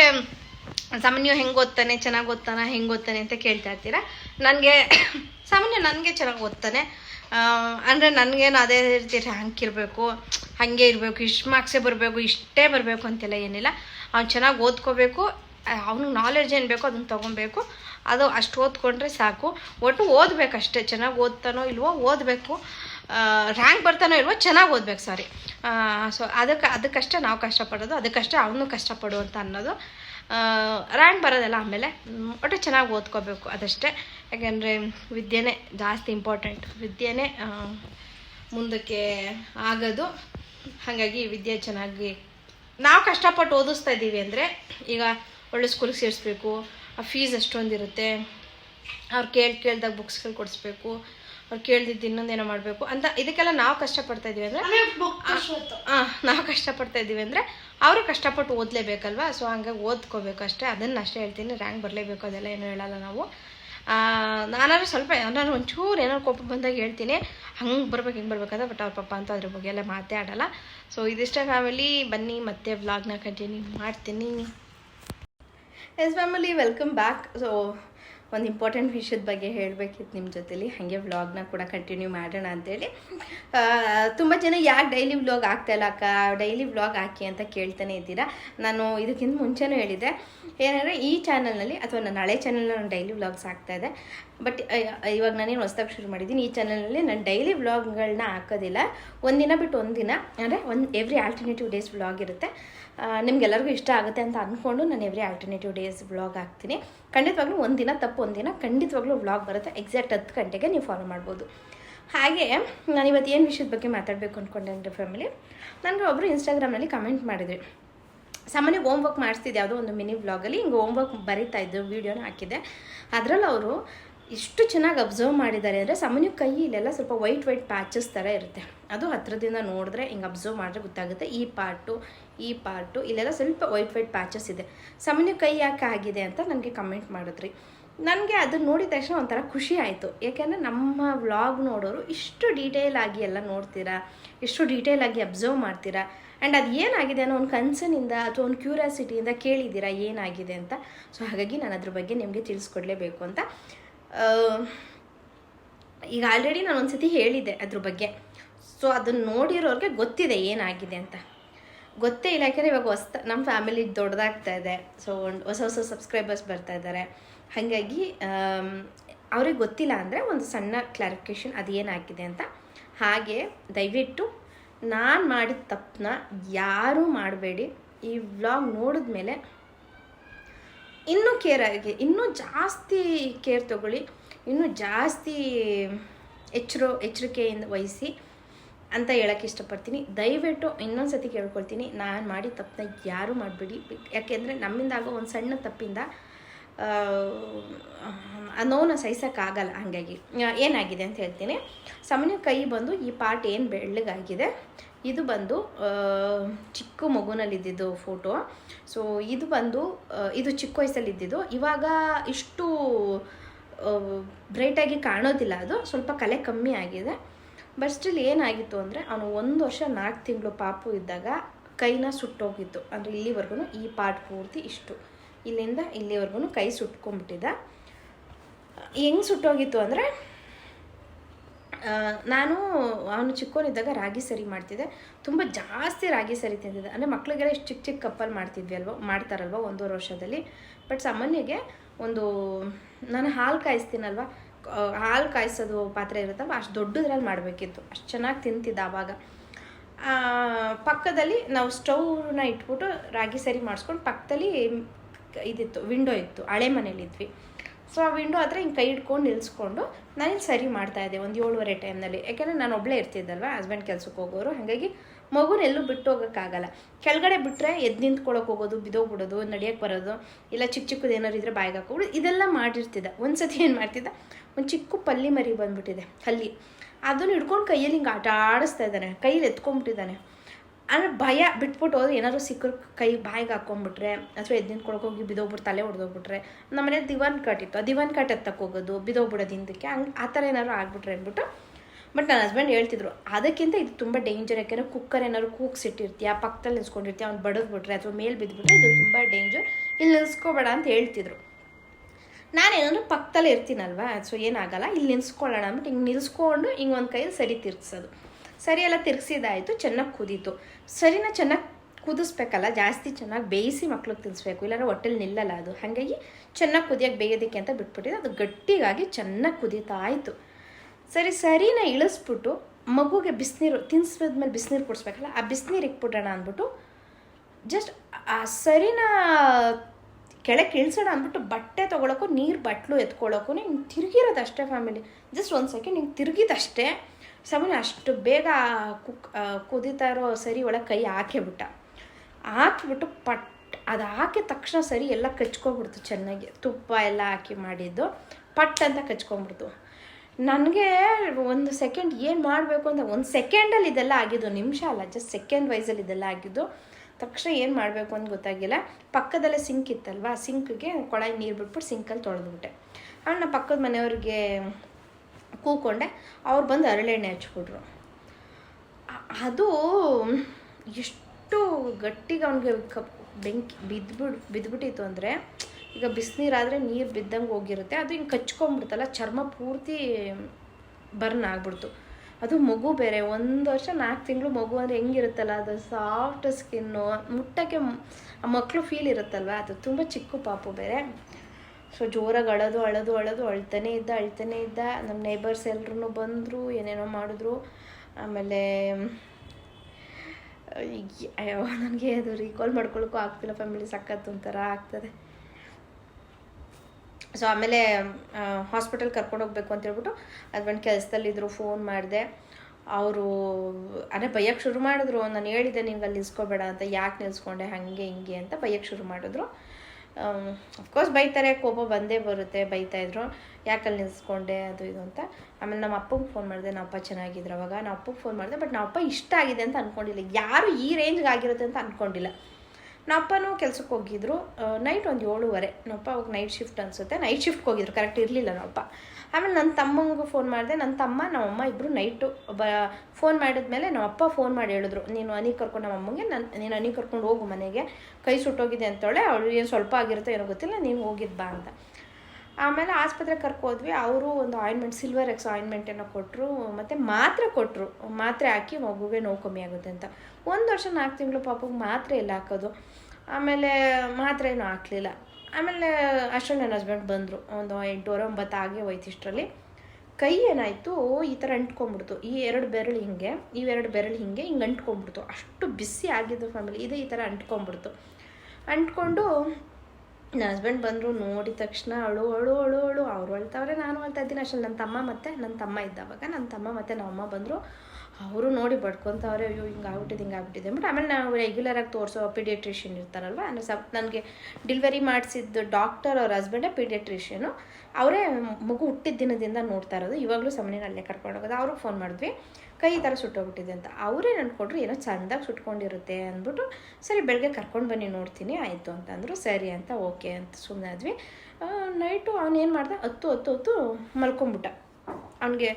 ಸಾಮಾನ್ಯ ಹೆಂಗೆ ಓದ್ತಾನೆ ಚೆನ್ನಾಗಿ ಓದ್ತಾನೆ ಹೆಂಗೆ ಓದ್ತಾನೆ ಅಂತ ಕೇಳ್ತಾ ಇರ್ತೀರಾ? ನನಗೆ *coughs* ಸಾಮಾನ್ಯ ನನಗೆ ಚೆನ್ನಾಗಿ ಓದ್ತಾನೆ. ಅಂದರೆ ನನಗೇನು ಅದೇ ರೀತಿ ರ್ಯಾಂಕ್ ಇರಬೇಕು. ಹಾಗೆ ಇರಬೇಕು, ಇಷ್ಟು ಮಾರ್ಕ್ಸೇ ಬರಬೇಕು, ಇಷ್ಟೇ ಬರಬೇಕು ಅಂತೆಲ್ಲ ಏನಿಲ್ಲ. ಅವ್ನು ಚೆನ್ನಾಗಿ ಓದ್ಕೋಬೇಕು, ಅವನಿಗೆ ನಾಲೆಡ್ಜ್ ಏನು ಬೇಕೋ ಅದನ್ನು ತೊಗೊಬೇಕು. ಅದು ಅಷ್ಟು ಓದ್ಕೊಂಡ್ರೆ ಸಾಕು. ಒಟ್ಟು ಓದಬೇಕಷ್ಟೇ, ಚೆನ್ನಾಗಿ ಓದ್ತಾನೋ ಇಲ್ವೋ ಓದಬೇಕು. ರ್ಯಾಂಕ್ ಬರ್ತಾನೋ ಇಲ್ವೋ ಚೆನ್ನಾಗಿ ಓದಬೇಕು ಸಾರಿ ಸೊ ಅದಕ್ಕೆ, ಅದಕ್ಕಷ್ಟೇ ನಾವು ಕಷ್ಟಪಡೋದು, ಅದಕ್ಕಷ್ಟೇ ಅವನು ಕಷ್ಟಪಡು ಅಂತ ಅನ್ನೋದು. ರ್ಯಾಂಕ್ ಬರೋದಲ್ಲ ಆಮೇಲೆ ಒಟ್ಟು ಚೆನ್ನಾಗಿ ಓದ್ಕೋಬೇಕು ಅದಷ್ಟೇ. ಯಾಕೆಂದರೆ ವಿದ್ಯೆನೇ ಜಾಸ್ತಿ ಇಂಪಾರ್ಟೆಂಟ್ ವಿದ್ಯೆನೇ ಮುಂದಕ್ಕೆ ಆಗೋದು. ಹಾಗಾಗಿ ವಿದ್ಯೆ ಚೆನ್ನಾಗಿ ನಾವು ಕಷ್ಟಪಟ್ಟು ಓದಿಸ್ತಾ ಇದ್ದೀವಿ ಅಂದರೆ ಈಗ ಒಳ್ಳೆ ಸ್ಕೂಲಿಗೆ ಸೇರಿಸ್ಬೇಕು ಆ ಫೀಸ್ ಅಷ್ಟೊಂದಿರುತ್ತೆ ಅವ್ರು ಕೇಳಿ ಕೇಳ್ದಾಗ ಬುಕ್ಸ್ಗಳು ಕೊಡಿಸ್ಬೇಕು ಅವ್ರು ಕೇಳ್ದಿದ್ದು ಇನ್ನೊಂದೇನೋ ಮಾಡಬೇಕು ಅಂತ ಇದಕ್ಕೆಲ್ಲ ನಾವು ಕಷ್ಟಪಡ್ತಾ ಇದ್ದೀವಿ ಅಂದರೆ ಹಾಂ ನಾವು ಕಷ್ಟಪಡ್ತಾ ಇದ್ದೀವಿ ಅಂದರೆ ಅವರು ಕಷ್ಟಪಟ್ಟು ಓದಲೇಬೇಕಲ್ವಾ? ಸೊ ಹಂಗಾಗಿ ಓದ್ಕೋಬೇಕು ಅಷ್ಟೇ ಅದನ್ನು ಅಷ್ಟೇ ಹೇಳ್ತೀನಿ. ರ್ಯಾಂಕ್ ಬರಲೇಬೇಕು ಅದೆಲ್ಲ ಏನೂ ಹೇಳಲ್ಲ ನಾವು. ನಾನಾದ್ರೂ ಸ್ವಲ್ಪ ಏನಾದ್ರು ಒಂಚೂರು ಏನಾದ್ರು ಕೋಪ ಬಂದಾಗ ಹೇಳ್ತೀನಿ. ಹಂಗೆ ಬರ್ಬೇಕು, ಹಿಂಗೆ ಬರ್ಬೇಕಂತ ಬಟ್ ಅವ್ರ ಪಪ್ಪ ಅಂತ ಅದ್ರ ಬಗ್ಗೆ ಎಲ್ಲ ಮಾತೇ ಆಡಲ್ಲ. ಸೊ ಇದಿಷ್ಟ ಫ್ಯಾಮಿಲಿ ಬನ್ನಿ, ಮತ್ತೆ ವ್ಲಾಗ್ನ ಕಂಟಿನ್ಯೂ ಮಾಡ್ತೀನಿ. Yes family welcome back so ಒಂದು ಇಂಪಾರ್ಟೆಂಟ್ ವಿಷಯದ ಬಗ್ಗೆ ಹೇಳಬೇಕಿತ್ತು ನಿಮ್ಮ ಜೊತೆಲಿ. ಹಾಗೆ ವ್ಲಾಗ್ನ ಕೂಡ ಕಂಟಿನ್ಯೂ ಮಾಡೋಣ ಅಂತೇಳಿ. ತುಂಬ ಜನ ಯಾಕೆ ಡೈಲಿ ವ್ಲಾಗ್ ಆಗ್ತಾಯಿಲ್ಲ ಅಕ್ಕ? ಡೈಲಿ ವ್ಲಾಗ್ ಹಾಕಿ ಅಂತ ಕೇಳ್ತಾನೆ ಇದ್ದೀರಾ? ನಾನು ಇದಕ್ಕಿಂತ ಮುಂಚೆನೂ ಹೇಳಿದ್ದೆ ಏನಂದರೆ ಈ ಚಾನಲ್ನಲ್ಲಿ ಅಥವಾ ನನ್ನ ಹಳೆ ಚಾನಲ್ನ ನಾನು ಡೈಲಿ ವ್ಲಾಗ್ಸ್ ಇದೆ ಬಟ್ ಇವಾಗ ನಾನೇನು ಹೊಸ್ದಾಗಿ ಶುರು ಮಾಡಿದ್ದೀನಿ, ಈ ಚಾನಲಲ್ಲಿ ನಾನು ಡೈಲಿ ವ್ಲಾಗ್ಗಳನ್ನ ಹಾಕೋದಿಲ್ಲ. ಒಂದಿನ ಬಿಟ್ಟು ಒಂದಿನ, ಅಂದರೆ ಒಂದು ಎವ್ರಿ ಆಲ್ಟರ್ನೇಟಿವ್ ಡೇಸ್ ವ್ಲಾಗ್ ಇರುತ್ತೆ. ನಿಮ್ಗೆಲ್ಲರಿಗೂ ಇಷ್ಟ ಆಗುತ್ತೆ ಅಂತ ಅಂದ್ಕೊಂಡು ನಾನು ಎವ್ರಿ ಆಲ್ಟರ್ನೇಟಿವ್ ಡೇಸ್ ವ್ಲಾಗ್ ಹಾಕ್ತೀನಿ. ಖಂಡಿತವಾಗ್ಲೂ ಒಂದಿನ ತಪ್ಪು ಒಂದಿನ, ಖಂಡಿತವಾಗ್ಲೂ ವ್ಲಾಗ್ ಬರುತ್ತೆ. ಎಕ್ಸಾಕ್ಟ್ ಹತ್ತು ಗಂಟೆಗೆ ನೀವು ಫಾಲೋ ಮಾಡ್ಬೋದು. ಹಾಗೆ, ನಾನು ಇವತ್ತು ಏನು ವಿಷಯದ ಬಗ್ಗೆ ಮಾತಾಡಬೇಕು ಅಂದ್ಕೊಂಡೆ ಅಂದರೆ ಫ್ಯಾಮಿಲಿ ನನಗೆ ಒಬ್ಬರು ಇನ್ಸ್ಟಾಗ್ರಾಮ್ನಲ್ಲಿ ಕಮೆಂಟ್ ಮಾಡಿದ್ರಿ. ಸಾಮಾನ್ಯ ಹೋಮ್ ವರ್ಕ್ ಮಾಡಿಸ್ತಿದ್ದೆ ಯಾವುದೋ ಒಂದು ಮಿನಿ ವ್ಲಾಗಲ್ಲಿ ಹಿಂಗೆ ಹೋಮ್ ವರ್ಕ್ ಬರೀತಾ ಇದ್ದು ವೀಡಿಯೋನ ಹಾಕಿದ್ದೆ. ಅದರಲ್ಲಿ ಅವರು ಇಷ್ಟು ಚೆನ್ನಾಗಿ ಅಬ್ಸರ್ವ್ ಮಾಡಿದ್ದಾರೆ ಅಂದರೆ ಸಾಮಾನ್ಯ ಕೈ ಇಲ್ಲೆಲ್ಲ ಸ್ವಲ್ಪ ವೈಟ್ ವೈಟ್ ಪ್ಯಾಚಸ್ ಥರ ಇರುತ್ತೆ. ಅದು ಹತ್ರದಿಂದ ನೋಡಿದ್ರೆ ಹಿಂಗೆ ಅಬ್ಸರ್ವ್ ಮಾಡಿದ್ರೆ ಗೊತ್ತಾಗುತ್ತೆ. ಈ ಪಾರ್ಟು ಈ ಪಾರ್ಟು ಇಲ್ಲೆಲ್ಲ ಸ್ವಲ್ಪ ವೈಟ್ ವೈಟ್ ಪ್ಯಾಚಸ್ ಇದೆ. ಸಾಮಾನ್ಯ ಕೈ ಯಾಕೆ ಆಗಿದೆ ಅಂತ ನನಗೆ ಕಮೆಂಟ್ ಮಾಡಿದ್ರಿ. ನನಗೆ ಅದನ್ನ ನೋಡಿದ ತಕ್ಷಣ ಒಂಥರ ಖುಷಿ ಆಯಿತು. ಯಾಕೆಂದರೆ ನಮ್ಮ ವ್ಲಾಗ್ ನೋಡೋರು ಇಷ್ಟು ಡೀಟೇಲ್ ಆಗಿ ಎಲ್ಲ ನೋಡ್ತೀರಾ? ಇಷ್ಟು ಡೀಟೇಲ್ ಆಗಿ ಅಬ್ಸರ್ವ್ ಮಾಡ್ತೀರಾ? ಆ್ಯಂಡ್ ಅದು ಏನಾಗಿದೆ ಅನ್ನೋ ಒಂದು ಕನ್ಸರ್ನಿಂದ ಅಥವಾ ಒಂದು ಕ್ಯೂರಿಯಾಸಿಟಿಯಿಂದ ಕೇಳಿದ್ದೀರಾ ಏನಾಗಿದೆ ಅಂತ? ಸೊ ಹಾಗಾಗಿ ನಾನು ಅದ್ರ ಬಗ್ಗೆ ನಿಮಗೆ ತಿಳಿಸ್ಕೊಡ್ಲೇಬೇಕು ಅಂತ ಈಗ ಆಲ್ರೆಡಿ ನಾನು ಒಂದು ಸತಿ ಹೇಳಿದ್ದೆ ಅದ್ರ ಬಗ್ಗೆ. ಸೊ ಅದನ್ನು ನೋಡಿರೋರಿಗೆ ಗೊತ್ತಿದೆ ಏನಾಗಿದೆ ಅಂತ. ಗೊತ್ತೇ ಇಲ್ಲ, ಯಾಕೆಂದರೆ ಇವಾಗ ಹೊಸ್ತ ನಮ್ಮ ಫ್ಯಾಮಿಲಿ ದೊಡ್ಡದಾಗ್ತಾ ಇದೆ. ಸೊ ಹೊಸ ಹೊಸ ಸಬ್ಸ್ಕ್ರೈಬರ್ಸ್ ಬರ್ತಾ ಇದ್ದಾರೆ. ಹಾಗಾಗಿ ಅವ್ರಿಗೆ ಗೊತ್ತಿಲ್ಲ ಅಂದರೆ ಒಂದು ಸಣ್ಣ ಕ್ಲಾರಿಫಿಕೇಷನ್ ಅದು ಏನಾಗಿದೆ ಅಂತ. ಹಾಗೆ ದಯವಿಟ್ಟು ನಾನು ಮಾಡಿದ ತಪ್ಪನ್ನ ಯಾರೂ ಮಾಡಬೇಡಿ. ಈ ವ್ಲಾಗ್ ನೋಡಿದ್ಮೇಲೆ ಇನ್ನೂ ಕೇರ್ ಆಗಿ, ಇನ್ನೂ ಜಾಸ್ತಿ ಕೇರ್ ತಗೊಳ್ಳಿ, ಇನ್ನೂ ಜಾಸ್ತಿ ಎಚ್ಚರೋ, ಎಚ್ಚರಿಕೆಯಿಂದ ವಹಿಸಿ ಅಂತ ಹೇಳೋಕ್ಕೆ ಇಷ್ಟಪಡ್ತೀನಿ. ದಯವಿಟ್ಟು ಇನ್ನೊಂದು ಸತಿ ಕೇಳ್ಕೊಳ್ತೀನಿ. ನಾನು ಮಾಡಿ ತಪ್ಪನ್ನ ಯಾರೂ ಮಾಡಬೇಡಿ. ಯಾಕೆಂದರೆ ನಮ್ಮಿಂದಾಗೋ ಒಂದು ಸಣ್ಣ ತಪ್ಪಿಂದ, ಆ ನೋವನ್ನ ಸಹಿಸೋಕ್ಕಾಗಲ್ಲ ಹಾಗಾಗಿ. ಏನಾಗಿದೆ ಅಂತ ಹೇಳ್ತೀನಿ. ಸಾಮಾನ್ಯ ಕೈ ಬಂದು ಈ ಪಾರ್ಟ್ ಏನು ಬೆಳ್ಳಗಾಗಿದೆ ಇದು ಬಂದು ಚಿಕ್ಕ ಮಗುನಲ್ಲಿದ್ದಿದ್ದು ಫೋಟೋ ಸೊ ಇದು ಬಂದು ಇದು ಚಿಕ್ಕ ವಯಸ್ಸಲ್ಲಿ ಇದ್ದಿದ್ದು ಇವಾಗ ಇಷ್ಟು ಬ್ರೈಟಾಗಿ ಕಾಣೋದಿಲ್ಲ ಅದು. ಸ್ವಲ್ಪ ಕಲೆ ಕಮ್ಮಿ ಆಗಿದೆ. ಬಟ್ ಸ್ಟಿಲ್ ಏನಾಗಿತ್ತು ಅಂದರೆ, ಅವನು ಒಂದು ವರ್ಷ ನಾಲ್ಕು ತಿಂಗಳು ಪಾಪು ಇದ್ದಾಗ ಕೈನ ಸುಟ್ಟೋಗಿತ್ತು. ಅಂದರೆ ಇಲ್ಲಿವರೆಗೂ ಈ ಪಾರ್ಟ್ ಪೂರ್ತಿ ಇಷ್ಟು. ಇಲ್ಲಿಂದ ಇಲ್ಲಿವರೆಗೂ ಕೈ ಸುಟ್ಕೊಂಡ್ಬಿಟ್ಟಿದ್ದ. ಹೆಂಗೆ ಸುಟ್ಟೋಗಿತ್ತು ಅಂದರೆ ನಾನು ಅವನು ಚಿಕ್ಕವನಿದ್ದಾಗ ರಾಗಿ ಸರಿ ಮಾಡ್ತಿದ್ದೆ. ತುಂಬ ಜಾಸ್ತಿ ರಾಗಿ ಸರಿ ತಿಂತಿದ್ದೆ ಅಂದರೆ ಮಕ್ಕಳಿಗೆಲ್ಲ ಇಷ್ಟು ಚಿಕ್ಕ ಚಿಕ್ಕ ಕಪ್ಪಲ್ಲಿ ಮಾಡ್ತಿದ್ವಿ ಅಲ್ವ, ಮಾಡ್ತಾರಲ್ವ ಒಂದೂವರೆ ವರ್ಷದಲ್ಲಿ. ಬಟ್ ಸಾಮಾನ್ಯಗೆ ಒಂದು, ನಾನು ಹಾಲು ಕಾಯಿಸ್ತೀನಲ್ವ ಹಾಲು ಕಾಯಿಸೋದು ಪಾತ್ರೆ ಇರುತ್ತಲ್ವ, ಅಷ್ಟು ದೊಡ್ಡದ್ರಲ್ಲಿ ಮಾಡಬೇಕಿತ್ತು. ಅಷ್ಟು ಚೆನ್ನಾಗಿ ತಿಂತಿದ್ದ ಆವಾಗ. ಪಕ್ಕದಲ್ಲಿ ನಾವು ಸ್ಟೌವ್ನ ಇಟ್ಬಿಟ್ಟು ರಾಗಿ ಸರಿ ಮಾಡಿಸ್ಕೊಂಡು ಪಕ್ಕದಲ್ಲಿ ಇದಿತ್ತು, ವಿಂಡೋ ಇತ್ತು, ಹಳೆ ಮನೇಲಿದ್ವಿ. ಸೊ ಆ ವಿಂಡೋ ಹತ್ರ ಹಿಂಗೆ ಕೈ ಇಟ್ಕೊಂಡು ನಿಲ್ಲಿಸ್ಕೊಂಡು ನಾನು ಇಲ್ಲಿ ಸರಿ ಮಾಡ್ತಾ ಇದ್ದೆ ಒಂದು ಏಳುವರೆ ಟೈಮ್ನಲ್ಲಿ ಯಾಕೆಂದರೆ ನಾನು ಒಬ್ಬಳೇ ಇರ್ತಿದ್ದಲ್ವ ಹಸ್ಬೆಂಡ್ ಕೆಲ್ಸಕ್ಕೆ ಹೋಗೋರು. ಹಾಗಾಗಿ ಮಗುನ ಎಲ್ಲೂ ಬಿಟ್ಟು ಹೋಗೋಕ್ಕಾಗಲ್ಲ ಕೆಳಗಡೆ ಬಿಟ್ಟರೆ ಎದ್ದು ನಿಂತ್ಕೊಳ್ಳೋಕೆ ಹೋಗೋದು, ಬಿದೋಗ್ಬಿಡೋದು ನಡಿಯೋಕ್ಕೆ ಬರೋದು, ಇಲ್ಲ ಚಿಕ್ಕ ಚಿಕ್ಕದು ಏನಾರು ಇದ್ರೆ ಬಾಯಿಗೆ ಹಾಕೋಬಿಡು ಇದೆಲ್ಲ ಮಾಡಿರ್ತಿದ್ದೆ. ಒಂದು ಸತಿ ಏನು ಮಾಡ್ತಿದ್ದ? ಒಂದು ಚಿಕ್ಕ ಪಲ್ಲಿ ಮರಿ ಬಂದುಬಿಟ್ಟಿದೆ, ಹಲ್ಲಿ. ಅದನ್ನು ಹಿಡ್ಕೊಂಡು ಕೈಯಲ್ಲಿ ಹಿಂಗೆ ಆಟ ಆಡಿಸ್ತಾ ಇದ್ದಾನೆ. ಕೈಯಲ್ಲಿ ಎತ್ಕೊಂಡ್ಬಿಟ್ಟಿದ್ದಾನೆ. ಅಂದರೆ ಭಯ ಬಿಟ್ಬಿಟ್ಟು ಹೋದ್ರೆ ಏನಾದ್ರು ಸಿಕ್ಕರು ಕೈ ಬಾಯಿಗೆ ಹಾಕೊಂಡ್ಬಿಟ್ರೆ ಅಥವಾ ಎದ್ದಿನ ಕೊಡೋಕೋಗಿ ಬಿದೋಗ್ಬಿಟ್ಟು ತಲೆ ಹೊಡೆದೋಗ್ಬಿಟ್ರೆ ನಮ್ಮ ಮನೇಲಿ ದಿವಾನ್ ಕಟ್ ಇತ್ತು. ಆ ದಿವಾನ್ ಕಟ್ ಎತ್ತಕ್ಕೆ ಹೋಗೋದು ಬಿದೋಗ್ಬಿಡೋದು ಹಿಂದಕ್ಕೆ ಹಂಗೆ ಆ ಥರ ಏನಾದ್ರು ಆಗ್ಬಿಟ್ರೆ ಅಂದ್ಬಿಟ್ಟು ಬಟ್ ನನ್ನ ಹಸ್ಬೆಂಡ್ ಹೇಳ್ತಿದ್ರು, ಅದಕ್ಕಿಂತ ಇದು ತುಂಬ ಡೇಂಜರ್ ಯಾಕೆಂದರೆ ಕುಕ್ಕರ್ ಏನಾದ್ರು ಕೂಗ್ಸಿಟ್ಟಿರ್ತೀಯ, ಪಕ್ಕದಲ್ಲಿ ನಿಲ್ಸ್ಕೊಂಡಿರ್ತೀಯ, ಅವ್ನು ಬಡದ್ಬಿಟ್ರೆ ಅಥವಾ ಮೇಲೆ ಬಿದ್ದುಬಿಟ್ರೆ ಇದು ತುಂಬ ಡೇಂಜರ್ ಇಲ್ಲಿ ನಿಲ್ಸ್ಕೋಬೇಡ ಅಂತ ಹೇಳ್ತಿದ್ರು. ನಾನೇನಾದ್ರು ಪಕ್ಕದಲ್ಲೇ ಇರ್ತೀನಲ್ವಾ ಸೊ ಏನಾಗಲ್ಲ, ಇಲ್ಲಿ ನಿಲ್ಸ್ಕೊಳ್ಳೋಣ ಅಂದ್ಬಿಟ್ಟು ಹಿಂಗೆ ನಿಲ್ಸ್ಕೊಂಡು ಹಿಂಗೆ ಒಂದು ಕೈಯಲ್ಲಿ ಸರಿ ತಿರ್ಗ್ಸೋದು. ಸರಿ ಎಲ್ಲ ತಿರ್ಗಿಸಿದಾಯಿತು, ಚೆನ್ನಾಗಿ ಕುದೀತು. ಸರಿನ ಚೆನ್ನಾಗಿ ಕುದಿಸ್ಬೇಕಲ್ಲ, ಜಾಸ್ತಿ ಚೆನ್ನಾಗಿ ಬೇಯಿಸಿ ಮಕ್ಳಿಗೆ ತಿನ್ನಿಸ್ಬೇಕು ಇಲ್ಲಾಂದ್ರೆ ಹೊಟ್ಟೆಲಿ ನಿಲ್ಲಲ್ಲ ಅದು. ಹಾಗಾಗಿ ಚೆನ್ನಾಗಿ ಕುದಿಯೋಕೆ ಬೇಯೋದಕ್ಕೆ ಅಂತ ಬಿಟ್ಬಿಟ್ಟಿದೆ ಅದು ಗಟ್ಟಿಗಾಗಿ ಚೆನ್ನಾಗಿ ಕುದೀತಾ ಆಯಿತು ಸರಿ, ಸರಿನ ಇಳಿಸ್ಬಿಟ್ಟು ಮಗುಗೆ ಬಿಸಿನೀರು ತಿನ್ಸಿದ್ಮೇಲೆ ಬಿಸಿನೀರು ಕುಡಿಸ್ಬೇಕಲ್ಲ, ಆ ಬಿಸಿನೀರು ಇಕ್ಬಿಡೋಣ ಅಂದ್ಬಿಟ್ಟು, ಜಸ್ಟ್ ಆ ಸರಿನ ಕೆಳಗೆ ಇಳಿಸೋಣ ಅಂದ್ಬಿಟ್ಟು ಬಟ್ಟೆ ತೊಗೊಳಕ್ಕೂ, ನೀರು ಬಟ್ಲು ಎತ್ಕೊಳ್ಳೋಕ್ಕೂ ಹಿಂಗೆ ತಿರುಗಿರೋದಷ್ಟೇ ಫ್ಯಾಮಿಲಿ ಜಸ್ಟ್ ಒಂದು ಸೆಕೆಂಡ್ ಹಿಂಗೆ ತಿರುಗಿದಷ್ಟೇ ಸಮಯ ಅಷ್ಟು ಬೇಗ ಕುಕ್ ಕುದೀತಾ ಇರೋ ಸರಿ ಒಳಗೆ ಕೈ ಹಾಕೇಬಿಟ್ಟ ಹಾಕಿಬಿಟ್ಟು ಪಟ್ ಅದು ಹಾಕಿದ ತಕ್ಷಣ ಸರಿ ಎಲ್ಲ ಕಚ್ಕೊಬಿಡ್ತು ಚೆನ್ನಾಗಿ. ತುಪ್ಪ ಎಲ್ಲ ಹಾಕಿ ಮಾಡಿದ್ದು, ಪಟ್ ಅಂತ ಕಚ್ಕೊಂಬಿಡ್ತು ನನಗೆ ಒಂದು ಸೆಕೆಂಡ್ ಏನು ಮಾಡಬೇಕು ಅಂತ ಒಂದು ಸೆಕೆಂಡಲ್ಲಿ ಇದೆಲ್ಲ ಆಗಿದ್ದು, ನಿಮಿಷ ಅಲ್ಲ ಜಸ್ಟ್ ಸೆಕೆಂಡ್ ವೈಸಲ್ಲಿ ಇದೆಲ್ಲ ಆಗಿದ್ದು. ತಕ್ಷಣ ಏನು ಮಾಡಬೇಕು ಅಂತ ಗೊತ್ತಾಗಿಲ್ಲ. ಪಕ್ಕದಲ್ಲೇ ಸಿಂಕ್ ಇತ್ತಲ್ವ ಸಿಂಕ್ಗೆ ಕೊಳಾಯಿ ನೀರು ಬಿಟ್ಬಿಟ್ಟು ಸಿಂಕಲ್ಲಿ ತೊಳೆದ್ಬಿಟ್ಟೆ. ಆಮೇಲೆ ನಾನು ಪಕ್ಕದ ಮನೆಯವ್ರಿಗೆ ಕೂಕೊಂಡೆ, ಅವ್ರು ಬಂದು ಹರಳೆಣ್ಣೆ ಹಚ್ಬಿಟ್ರು ಅದು ಎಷ್ಟು ಗಟ್ಟಿಗೆ ಅವನಿಗೆ ಕಪ್ ಬೆಂಕಿ ಬಿದ್ದುಬಿಡ್ ಬಿದ್ದುಬಿಟ್ಟಿತ್ತು ಅಂದರೆ, ಈಗ ಬಿಸಿನೀರಾದರೆ ನೀರು ಬಿದ್ದಂಗೆ ಹೋಗಿರುತ್ತೆ, ಅದು ಹಿಂಗೆ ಕಚ್ಕೊಂಡ್ಬಿಡ್ತಲ್ಲ ಚರ್ಮ ಪೂರ್ತಿ ಬರ್ನ್ ಆಗ್ಬಿಡ್ತು. ಅದು ಮಗು ಬೇರೆ, ಒಂದು ವರ್ಷ ನಾಲ್ಕು ತಿಂಗಳು ಮಗು ಅಂದರೆ ಹೆಂಗಿರುತ್ತಲ್ಲ, ಅದು ಸಾಫ್ಟ್ ಸ್ಕಿನ್ನು, ಮುಟ್ಟಕ್ಕೆ ಆ ಮಕ್ಕಳು ಫೀಲ್ ಇರುತ್ತಲ್ವ, ಅದು ತುಂಬ ಚಿಕ್ಕ ಪಾಪು ಬೇರೆ. ಸೊ ಜೋರಾಗಿ ಅಳೋದು ಅಳೋದು ಅಳೋದು, ಅಳ್ತಾನೆ ಇದ್ದ ಅಳ್ತಾನೆ ಇದ್ದ. ನಮ್ಮ ನೇಬರ್ಸ್ ಎಲ್ಲರೂ ಬಂದರು, ಏನೇನೋ ಮಾಡಿದ್ರು. ಆಮೇಲೆ ಅಯ್ಯೋ, ನನಗೆ ಅದು ರೀಕಾಲ್ ಮಾಡ್ಕೊಳ್ಳೋಕ್ಕೂ ಆಗ್ತಿಲ್ಲ. ಫ್ಯಾಮಿಲಿ ಸಖತ್ ಒಂಥರ ಆಗ್ತದೆ. ಸೊ ಆಮೇಲೆ ಹಾಸ್ಪಿಟಲ್ ಕರ್ಕೊಂಡು ಹೋಗ್ಬೇಕು ಅಂತ ಹೇಳ್ಬಿಟ್ಟು ಹಸ್ಬೆಂಡ್ ಕೆಲಸದಲ್ಲಿದ್ದರು ಫೋನ್ ಮಾಡಿದೆ. ಅವರು, ಅಂದರೆ ಬೈಯಕ್ಕೆ ಶುರು ಮಾಡಿದ್ರು. ನಾನು ಹೇಳಿದ್ದೆ ನಿಂಗೆ ಅಲ್ಲಿ ನಿಲ್ಸ್ಕೊಬೇಡ ಅಂತ. ಯಾಕೆ ನಿಲ್ಸ್ಕೊಂಡೆ? ಹಾಗೆ, ಹಿಂಗೆ ಅಂತ ಬೈಯಕ್ಕೆ ಶುರು ಮಾಡಿದ್ರು. ಅಫ್ಕೋರ್ಸ್ ಬೈತಾರೆ, ಕೋಪ ಬಂದೇ ಬರುತ್ತೆ ಬೈತಾಯಿದ್ರು ಯಾಕಲ್ಲಿ ನಿಲ್ಲಿಸ್ಕೊಂಡೆ ಅದು ಇದು ಅಂತ. ಆಮೇಲೆ ನಮ್ಮ ಅಪ್ಪಂಗೆ ಫೋನ್ ಮಾಡಿದೆ ನಮ್ಮ ಅಪ್ಪ ಚೆನ್ನಾಗಿದ್ರು ಅವಾಗ. ನಮ್ಮ ಅಪ್ಪಗೆ ಫೋನ್ ಮಾಡಿದೆ ಬಟ್ ನಮ್ಮ ಅಪ್ಪ ಇಷ್ಟ ಆಗಿದೆ ಅಂತ ಅಂದ್ಕೊಂಡಿಲ್ಲ ಯಾರು ಈ ರೇಂಜ್ಗೆ ಆಗಿರುತ್ತೆ ಅಂತ ಅಂದ್ಕೊಂಡಿಲ್ಲ ನಮ್ಮ ಅಪ್ಪನೂ ಕೆಲ್ಸಕ್ಕೆ ಹೋಗಿದ್ರು. ನೈಟ್ ಒಂದು ಏಳುವರೆ. ನಮ್ಮಪ್ಪ ಅವಾಗ ನೈಟ್ ಶಿಫ್ಟ್ ಅನಿಸುತ್ತೆ. ನೈಟ್ ಶಿಫ್ಟ್ಗೆ ಹೋಗಿದ್ರು. ಕರೆಕ್ಟ್ ಇರಲಿಲ್ಲ ನಪ್ಪ. ಆಮೇಲೆ ನನ್ನ ತಮ್ಮಂಗೂ ಫೋನ್ ಮಾಡಿದೆ. ನನ್ನ ತಮ್ಮ, ನಮ್ಮಮ್ಮ ಇಬ್ಬರು ನೈಟು ಬ ಫೋನ್ ಮಾಡಿದ್ಮೇಲೆ ನಮ್ಮಪ್ಪ ಫೋನ್ ಮಾಡಿ ಹೇಳಿದ್ರು. ನೀನು ಅನಿ ಕರ್ಕೊಂಡು ನಮ್ಮ ಅಮ್ಮಂಗೆ, ನಾನು ಅನಿ ಕರ್ಕೊಂಡು ಹೋಗು ಮನೆಗೆ. ಕೈ ಸುಟ್ಟೋಗಿದೆ ಅಂತೇಳೆ. ಅವಳು ಏನು ಸ್ವಲ್ಪ ಆಗಿರುತ್ತೋ ಏನೋ ಗೊತ್ತಿಲ್ಲ. ನೀನು ಹೋಗಿದ್ ಬಾ ಅಂತ. ಆಮೇಲೆ ಆಸ್ಪತ್ರೆಗೆ ಕರ್ಕೋದ್ವಿ. ಅವರು ಒಂದು ಆಯಿಂಟ್ಮೆಂಟ್ ಸಿಲ್ವರ್ ಎಕ್ಸ್ ಆಯಿಂಟ್ಮೆಂಟ್ ಏನೋ ಕೊಟ್ಟರು ಮತ್ತು ಮಾತ್ರೆ ಕೊಟ್ಟರು ಮಾತ್ರೆ ಹಾಕಿ ಮಗುಗೆ ನೋವು ಕಮ್ಮಿ ಆಗುತ್ತೆ ಅಂತ. ಒಂದು ವರ್ಷ ನಾಲ್ಕು ತಿಂಗಳು ಪಾಪಗೆ ಮಾತ್ರೆ ಎಲ್ಲ ಹಾಕೋದು. ಆಮೇಲೆ ಮಾತ್ರೆ ಏನು ಹಾಕಲಿಲ್ಲ. ಆಮೇಲೆ ಅಷ್ಟೊಂದು ನನ್ನ ಹಸ್ಬೆಂಡ್ ಬಂದರು. ಒಂದು ಎಂಟೂವರೆ ಒಂಬತ್ತು ಆಗಿ ಹೋಯ್ತು ಕೈ ಏನಾಯಿತು, ಈ ಥರ ಅಂಟ್ಕೊಂಡ್ಬಿಡ್ತು. ಈ ಎರಡು ಬೆರಳು ಹಿಂಗೆ ಇವೆರಡು ಬೆರಳು ಹಿಂಗೆ ಹಿಂಗೆ ಅಂಟ್ಕೊಂಡ್ಬಿಡ್ತು. ಅಷ್ಟು ಬಿಸಿ ಆಗಿದ್ದು ಫ್ಯಾಮಿಲಿ ಇದು ಈ ಥರ ಅಂಟ್ಕೊಂಡ್ಬಿಡ್ತು. ಅಂಟ್ಕೊಂಡು ನನ್ನ ಹಸ್ಬೆಂಡ್ ಬಂದರು ನೋಡಿದ ತಕ್ಷಣ ಅಳು ಅಳು ಅಳು ಅಳು, ಅವರು ಅಳ್ತಾವ್ರೆ, ನಾನು ಅಳ್ತಾ ಇದ್ದೀನಿ. ಅಷ್ಟೇ ನನ್ನ ತಮ್ಮ ಮತ್ತು ನನ್ನ ತಮ್ಮ ಇದ್ದ ಅವಾಗ ನನ್ನ ತಮ್ಮ ಮತ್ತು ನಮ್ಮಮ್ಮ ಬಂದರು, ಅವರು ನೋಡಿ ಬಡ್ಕೊತಾವ್ರೆ, ಅಯ್ಯೋ ಹಿಂಗೆ ಆಗ್ಬಿಟ್ಟಿದೆ ಹಿಂಗೆ ಆಗ್ಬಿಟ್ಟಿದೆ ಬಟ್ ಆಮೇಲೆ ನಾವು ರೆಗ್ಯುಲರಾಗಿ ತೋರಿಸೋ ಪಿಡಿಯಟ್ರಿಷಿಯನ್ ಇರ್ತಾರಲ್ವ? ಅಂದರೆ ಸಪ್ ನನಗೆ ಡಿಲ್ವರಿ ಮಾಡಿಸಿದ್ದು ಡಾಕ್ಟರ್ ಅವ್ರ ಹಸ್ಬೆಂಡೇ ಪಿಡಿಯಟ್ರಿಷಿಯನು ಅವರೇ ಮಗು ಹುಟ್ಟಿದ ದಿನದಿಂದ ನೋಡ್ತಾ ಇರೋದು. ಇವಾಗಲೂ ಸಮನೆ ಅಲ್ಲೇ ಕರ್ಕೊಂಡು ಹೋಗೋದು ಅವ್ರಿಗೆ ಫೋನ್ ಮಾಡಿದ್ವಿ. ಕೈ ಥರ ಸುಟ್ಟೋಗ್ಬಿಟ್ಟಿದೆ ಅಂತ. ಅವರೇ ಕೊಟ್ಟರು ಏನೋ ಚೆಂದಾಗಿ ಸುಟ್ಕೊಂಡಿರುತ್ತೆ ಅಂದ್ಬಿಟ್ಟು, ಸರಿ, ಬೆಳಗ್ಗೆ ಕರ್ಕೊಂಡು ಬನ್ನಿ, ನೋಡ್ತೀನಿ, ಆಯಿತು ಅಂತಂದರು. ಸರಿ ಅಂತ, ಓಕೆ ಅಂತ ಸುಮ್ಮನೆ ಆದ್ವಿ ನೈಟು ಏನು ಮಾಡ್ದೆ? ಹತ್ತು ಹತ್ತು, ಹೊತ್ತು ಮಲ್ಕೊಂಬಿಟ್ಟ. ಅವನಿಗೆ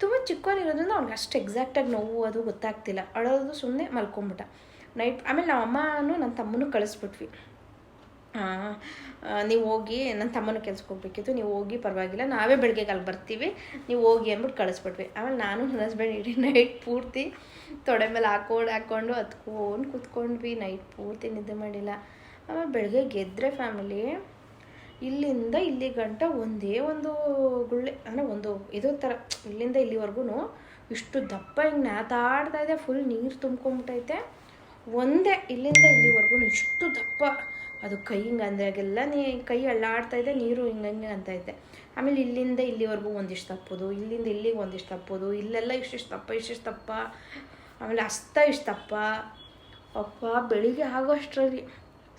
ತುಂಬ ಚಿಕ್ಕವನಿರೋದ್ರಿಂದ ಅವ್ನಿಗೆ ಅಷ್ಟು ಎಕ್ಸಾಕ್ಟಾಗಿ ನೋವು ಅದು ಗೊತ್ತಾಗ್ತಿಲ್ಲ. ಅಳೋದು ಸುಮ್ಮನೆ ಮಲ್ಕೊಂಬಿಟ್ಟ. ನೈಟ್, ಆಮೇಲೆ ನಮ್ಮ ಅಮ್ಮನೂ ನನ್ನ ತಮ್ಮನೂ ಕಳಿಸ್ಬಿಟ್ವಿ. ನೀವು ಹೋಗಿ ನನ್ನ ತಮ್ಮನ ಕೆಲ್ಸಕ್ಕೆ ಹೋಗ್ಬೇಕಿತ್ತು, ನೀವು ಹೋಗಿ ಪರವಾಗಿಲ್ಲ, ನಾವೇ ಬೆಳಗ್ಗೆಗೆ ಅಲ್ಲಿ ಬರ್ತೀವಿ, ನೀವು ಹೋಗಿ ಅಂದ್ಬಿಟ್ಟು ಕಳಿಸ್ಬಿಟ್ವಿ. ಆಮೇಲೆ ನಾನು ನನ್ನ ಹಸ್ಬೆಂಡ್ ಇಡೀ ನೈಟ್ ಪೂರ್ತಿ ತೊಡೆ ಮೇಲೆ ಹಾಕೊಂಡು ಹಾಕ್ಕೊಂಡು ಹತ್ಕೊಂಡು ಕೂತ್ಕೊಂಡ್ವಿ ನೈಟ್ ಪೂರ್ತಿ ನಿದ್ದೆ ಮಾಡಿಲ್ಲ. ಆಮೇಲೆ ಬೆಳಗ್ಗೆ ಗೆದ್ದರೆ ಫ್ಯಾಮಿಲಿ ಇಲ್ಲಿಂದ ಇಲ್ಲಿ ಗಂಟ ಒಂದೇ ಒಂದು ಗುಳ್ಳೆ, ಅಂದರೆ ಒಂದು ಇದು ಥರ, ಇಲ್ಲಿಂದ ಇಲ್ಲಿವರೆಗೂ ಇಷ್ಟು ದಪ್ಪ ಹಿಂಗೆ ನಾತಾಡ್ತಾ ಇದೆ ಫುಲ್ ನೀರು ತುಂಬ್ಕೊಂಬಿಟ್ಟೈತೆ ಒಂದೇ ಇಲ್ಲಿಂದ ಇಲ್ಲಿವರೆಗೂ ಇಷ್ಟು ದಪ್ಪ. ಅದು ಕೈ ಹಿಂಗೆ ಅಂದಾಗೆಲ್ಲ ನೀ ಕೈ ಅಳ್ಳಾಡ್ತಾ ಇದೆ ನೀರು ಹಿಂಗೆ ಹಿಂಗೆ ಅಂತ ಇದೆ ಆಮೇಲೆ ಇಲ್ಲಿಂದ ಇಲ್ಲಿವರೆಗೂ ಒಂದಿಷ್ಟು ತಪ್ಪೋದು, ಇಲ್ಲಿಂದ ಇಲ್ಲಿಗೆ ಒಂದಿಷ್ಟು ತಪ್ಪೋದು, ಇಲ್ಲೆಲ್ಲ ಇಷ್ಟಿಷ್ಟು ತಪ್ಪ ಇಷ್ಟಿಷ್ಟು ತಪ್ಪ, ಆಮೇಲೆ ಅಸ್ತ ಇಷ್ಟು ತಪ್ಪ. ಅಪ್ಪ, ಬೆಳಿಗ್ಗೆ ಆಗೋ ಅಷ್ಟರಲ್ಲಿ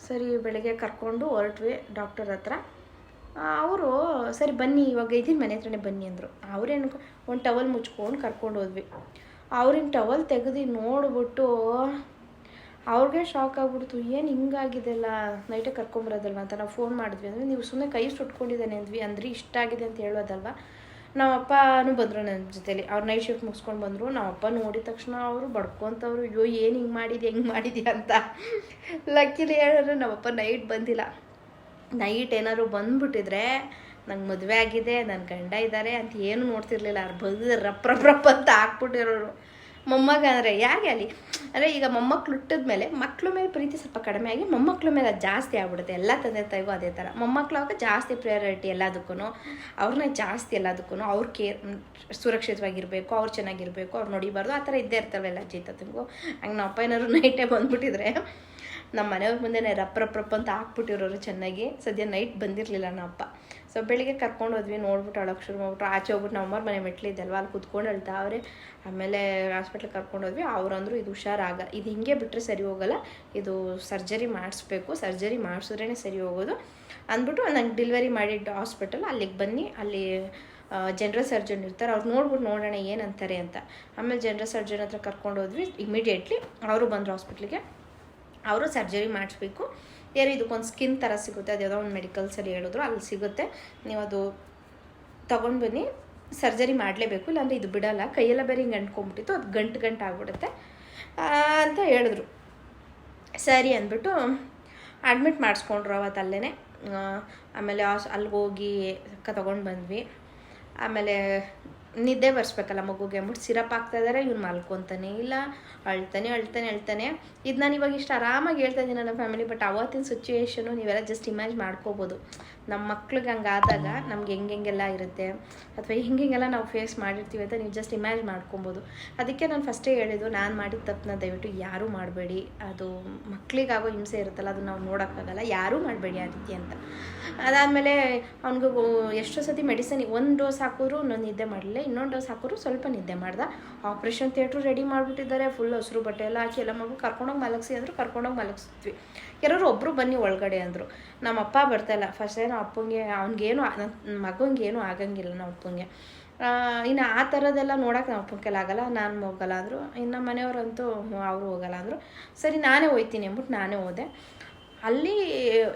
ಸರಿ ಬೆಳಗ್ಗೆ ಕರ್ಕೊಂಡು ಹೊರಟ್ವಿ ಡಾಕ್ಟರ್ ಹತ್ರ. ಅವರು ಸರಿ ಬನ್ನಿ, ಇವಾಗ ಇದ್ದೀನಿ ಮನೆ ಹತ್ರನೇ ಬನ್ನಿ ಅಂದರು. ಅವ್ರೇನು ಒಂದು ಟವಲ್ ಮುಚ್ಕೊಂಡು ಕರ್ಕೊಂಡು ಹೋದ್ವಿ. ಅವ್ರಿನ ಟವಲ್ ತೆಗೆದು ನೋಡ್ಬಿಟ್ಟು ಅವ್ರಿಗೆ ಶಾಕ್ ಆಗ್ಬಿಡ್ತು, ಏನು ಹಿಂಗಾಗಿದೆಲ್ಲ? ನೈಟೇ ಕರ್ಕೊಂಬರೋದಲ್ವ? ಅಂತ ನಾವು ಫೋನ್ ಮಾಡಿದ್ವಿ ಅಂದರೆ, ನೀವು ಸುಮ್ಮನೆ ಕೈ ಸುಟ್ಕೊಂಡಿದ್ದಾನೆ ಅಂದ್ವಿ, ಅಂದ್ರೆ ಇಷ್ಟ ಆಗಿದೆ ಅಂತ ಹೇಳೋದಲ್ವ? ನಮ್ಮ ಅಪ್ಪನೂ ಬಂದರು ನನ್ನ ಜೊತೆಲಿ, ಅವ್ರು ನೈಟ್ ಶಿಫ್ಟ್ ಮುಗಿಸ್ಕೊಂಡು ಬಂದರು ನಮ್ಮ ಅಪ್ಪ ನೋಡಿದ ತಕ್ಷಣ ಅವರು ಬಡ್ಕೊತವ್ರು, ಅಯ್ಯೋ, ಏನು ಹಿಂಗೆ ಮಾಡಿದೆ ಹೆಂಗೆ ಮಾಡಿದ್ಯಾ? ಅಂತ. ಲಕ್ಕಿಲಿ ಹೇಳಿದ್ರೆ ನಮ್ಮಪ್ಪ ನೈಟ್ ಬಂದಿಲ್ಲ. ನೈಟ್ ಏನಾದ್ರು ಬಂದ್ಬಿಟ್ಟಿದ್ರೆ, ನಂಗೆ ಮದುವೆ ಆಗಿದೆ ನನ್ನ ಗಂಡ ಇದ್ದಾರೆ ಅಂತ ಏನು ನೋಡ್ತಿರ್ಲಿಲ್ಲ ಅವ್ರು ಬಂದು ರಪ್ ರಪ್ ರಪ್ ಅಂತ ಹಾಕ್ಬಿಟ್ಟಿರೋರು. ಮೊಮ್ಮಗ ಅಂದರೆ ಯಾಕೆ ಅಲ್ಲಿ? ಅಂದರೆ ಈಗ ಮೊಮ್ಮಕ್ಳು ಹುಟ್ಟಿದ ಮೇಲೆ ಮಕ್ಕಳು ಮೇಲೆ ಪ್ರೀತಿ ಸ್ವಲ್ಪ ಕಡಿಮೆ ಆಗಿ ಮೊಮ್ಮಕ್ಳ ಮೇಲೆ ಜಾಸ್ತಿ ಆಗ್ಬಿಡುತ್ತೆ. ಎಲ್ಲ ತಂದೆ ತಾಯಿಗೂ ಅದೇ ಥರ. ಆಗ ಜಾಸ್ತಿ ಪ್ರಿಯಾರಿಟಿ ಎಲ್ಲದಕ್ಕೂ ಅವ್ರನ್ನ ಜಾಸ್ತಿ ಎಲ್ಲದಕ್ಕೂ ಅವ್ರ ಕೇರ್ ಸುರಕ್ಷಿತವಾಗಿರಬೇಕು, ಅವ್ರು ಚೆನ್ನಾಗಿರಬೇಕು, ಅವ್ರು ನೋಡಿಬಾರ್ದು. ಆ ಥರ ಇದ್ದೇ ಇರ್ತಾರಲ್ಲ ಅಜ್ಜಿ ತಂಗು. ಹಂಗೆ ನಮ್ಮ ಅಪ್ಪ ಏನಾದ್ರು ನೈಟೇ ಬಂದ್ಬಿಟ್ಟಿದ್ರೆ ನಮ್ಮ ಮನೆಯವ್ರ ಮುಂದೆನೇ ರಪ್ಪ ರಪ್ಪ ರಪ್ ಅಂತ ಹಾಕ್ಬಿಟ್ಟಿರೋರು ಚೆನ್ನಾಗಿ. ಸದ್ಯ ನೈಟ್ ಬಂದಿರಲಿಲ್ಲ ನಮ್ಮ ಅಪ್ಪ. ಸೊ ಬೆಳಿಗ್ಗೆ ಕರ್ಕೊಂಡು ಹೋದ್ವಿ, ನೋಡ್ಬಿಟ್ಟು ಅಳಕ್ಕೆ ಶುರು ಮಾಡ್ಬಿಟ್ರು. ಆಚೆ ಹೋಗ್ಬಿಟ್ಟು ನಮ್ಮ ಮನೆ ಮೆಟ್ಲಿದ್ದಲ್ವ ಅಲ್ಲಿ ಕುತ್ಕೊಂಡು ಅಳ್ತಾ ಅವ್ರೆ. ಆಮೇಲೆ ಹಾಸ್ಪಿಟ್ಲಿಗೆ ಕರ್ಕೊಂಡು ಹೋದ್ವಿ. ಅವ್ರಂದ್ರು ಇದು ಹುಷಾರಾಗ, ಇದು ಹಿಂಗೆ ಬಿಟ್ಟರೆ ಸರಿ ಹೋಗಲ್ಲ. ಇದು ಸರ್ಜರಿ ಮಾಡಿಸ್ಬೇಕು. ಸರ್ಜರಿ ಮಾಡಿಸಿದ್ರೇ ಸರಿ ಹೋಗೋದು. ಅಂದ್ಬಿಟ್ಟು ನಂಗೆ ಡೆಲಿವರಿ ಮಾಡಿದ್ದು ಹಾಸ್ಪಿಟಲ್ ಅಲ್ಲಿಗೆ ಬನ್ನಿ, ಅಲ್ಲಿ ಜನರಲ್ ಸರ್ಜನ್ ಇರ್ತಾರೆ. ಅವ್ರು ನೋಡ್ಬಿಟ್ಟು ನೋಡೋಣ ಏನಂತಾರೆ ಅಂತ. ಆಮೇಲೆ ಜನರಲ್ ಸರ್ಜನ್ ಹತ್ರ ಕರ್ಕೊಂಡು ಹೋದ್ವಿ. ಇಮಿಡಿಯೇಟ್ಲಿ ಅವರು ಬಂದರು ಹಾಸ್ಪಿಟ್ಲಿಗೆ ಅವರು ಸರ್ಜರಿ ಮಾಡಿಸ್ಬೇಕು. ಯಾರು ಇದಕ್ಕೊಂದು ಸ್ಕಿನ್ ಥರ ಸಿಗುತ್ತೆ, ಅದು ಯಾವುದೋ ಒಂದು ಮೆಡಿಕಲ್ಸಲ್ಲಿ ಹೇಳಿದ್ರು, ಅಲ್ಲಿ ಸಿಗುತ್ತೆ. ನೀವು ಅದು ತೊಗೊಂಡು ಬನ್ನಿ, ಸರ್ಜರಿ ಮಾಡಲೇಬೇಕು, ಇಲ್ಲಾಂದರೆ ಇದು ಬಿಡಲ್ಲ. ಕೈಯೆಲ್ಲ ಬೇರೆ ಹಿಂಗೆ ಅಂಟ್ಕೊಂಡ್ಬಿಟ್ಟಿತ್ತು, ಅದು ಗಂಟು ಗಂಟು ಆಗ್ಬಿಡುತ್ತೆ. ಅಂತ ಹೇಳಿದ್ರು. ಸರಿ ಅಂದ್ಬಿಟ್ಟು ಅಡ್ಮಿಟ್ ಮಾಡಿಸ್ಕೊಂಡ್ರು ಅವತ್ತು ಅಲ್ಲೇ ಆಮೇಲೆ ಅಲ್ಲಿ ಅಲ್ಲಿಗೆ ಹೋಗಿ ತೊಗೊಂಡು ಬಂದ್ವಿ. ಆಮೇಲೆ ನಿದ್ದೆ ಬರ್ಸ್ಬೇಕಲ್ಲ ಮಗುಗೆ. ಅಂದ್ಬಿಟ್ಟು ಸಿರಪ್ ಹಾಕ್ತಾ ಇದ್ದಾರೆ ಇವ್ನು ಮಲ್ಕೊತಾನೆ ಇಲ್ಲ, ಅಳ್ತಾನೆ ಅಳ್ತಾನೆ ಅಳ್ತಾನೆ. ಇದು ನಾನು ಇವಾಗ ಇಷ್ಟು ಆರಾಮಾಗಿ ಹೇಳ್ತಾ ಇದ್ದೀನಿ ನನ್ನ ಫ್ಯಾಮಿಲಿ ಬಟ್ ಅವತ್ತಿನ ಸಿಚುವೇಶನು ನೀವೆಲ್ಲ ಜಸ್ಟ್ ಇಮ್ಯಾಜ್ ಮಾಡ್ಕೋಬೋದು. ನಮ್ಮ ಮಕ್ಳಿಗೆ ಹಂಗಾದಾಗ ನಮ್ಗೆ ಹೆಂಗೆ ಹೆಂಗೆಲ್ಲ ಇರುತ್ತೆ, ಅಥವಾ ಹಿಂಗೆ ಹಿಂಗೆಲ್ಲ ನಾವು ಫೇಸ್ ಮಾಡಿರ್ತೀವಿ ಅಂತ ನೀವು ಜಸ್ಟ್ ಇಮ್ಯಾಜ್ ಮಾಡ್ಕೊಬೋದು. ಅದಕ್ಕೆ ನಾನು ಫಸ್ಟೇ ಹೇಳಿದ್ದು, ನಾನು ಮಾಡಿದ ತಪ್ಪನ್ನ ದಯವಿಟ್ಟು ಯಾರೂ ಮಾಡಬೇಡಿ. ಅದು ಮಕ್ಕಳಿಗಾಗೋ ಹಿಂಸೆ ಇರುತ್ತಲ್ಲ ಅದು ನಾವು ನೋಡೋಕ್ಕಾಗಲ್ಲ. ಯಾರೂ ಮಾಡಬೇಡಿ ಆ ರೀತಿ ಅಂತ. ಅದಾದಮೇಲೆ ಅವ್ನಿಗೂ ಎಷ್ಟೋ ಸತಿ ಮೆಡಿಸನ್ ಒಂದು ಡೋಸ್ ಹಾಕಿದ್ರು ನಾನು ನಿದ್ದೆ ಮಾಡಲಿಲ್ಲ ಇನ್ನೊಂದು ಡೋಸ್ ಹಾಕೋರು ಸ್ವಲ್ಪ ನಿದ್ದೆ ಮಾಡ್ದೆ. ಆಪ್ರೇಷನ್ ಥಿಯೇಟ್ರು ರೆಡಿ ಮಾಡಿಬಿಟ್ಟಿದ್ದಾರೆ ಫುಲ್ ಹಸಿರು ಬಟ್ಟೆ ಎಲ್ಲ ಹಾಕಿ ಎಲ್ಲ ಮಗು ಕರ್ಕೊಂಡೋಗಿ ಮಲಗಿಸಿ ಅಂದರು, ಕರ್ಕೊಂಡೋಗಿ ಮಲಗಿಸಿದ್ವಿ. ಯಾರು ಒಬ್ಬರು ಬನ್ನಿ ಒಳಗಡೆ ಅಂದರು. ನಮ್ಮ ಅಪ್ಪ ಬರ್ತಾಯಿಲ್ಲ ಫಸ್ಟ್ ಏನೋ ಅಪ್ಪಂಗೆ, ಅವ್ನಿಗೇನು ಮಗಂಗೆ ಏನೂ ಆಗಂಗಿಲ್ಲ ನಮ್ಮ ಅಪ್ಪಂಗೆ. ಇನ್ನು ಆ ಥರದ್ದೆಲ್ಲ ನೋಡೋಕೆ ನಮ್ಮ ಅಪ್ಪನ ಕೈಲಿ ಆಗಲ್ಲ. ನಾನು ಹೋಗಲ್ಲ ಅಂದರು. ಇನ್ನು ಮನೆಯವರಂತೂ ಅವರು ಹೋಗಲ್ಲ ಅಂದರು. ಸರಿ, ನಾನೇ ಹೋಯ್ತೀನಿ ಅಂದ್ಬಿಟ್ಟು ನಾನೇ ಹೋದೆ. ಅಲ್ಲಿ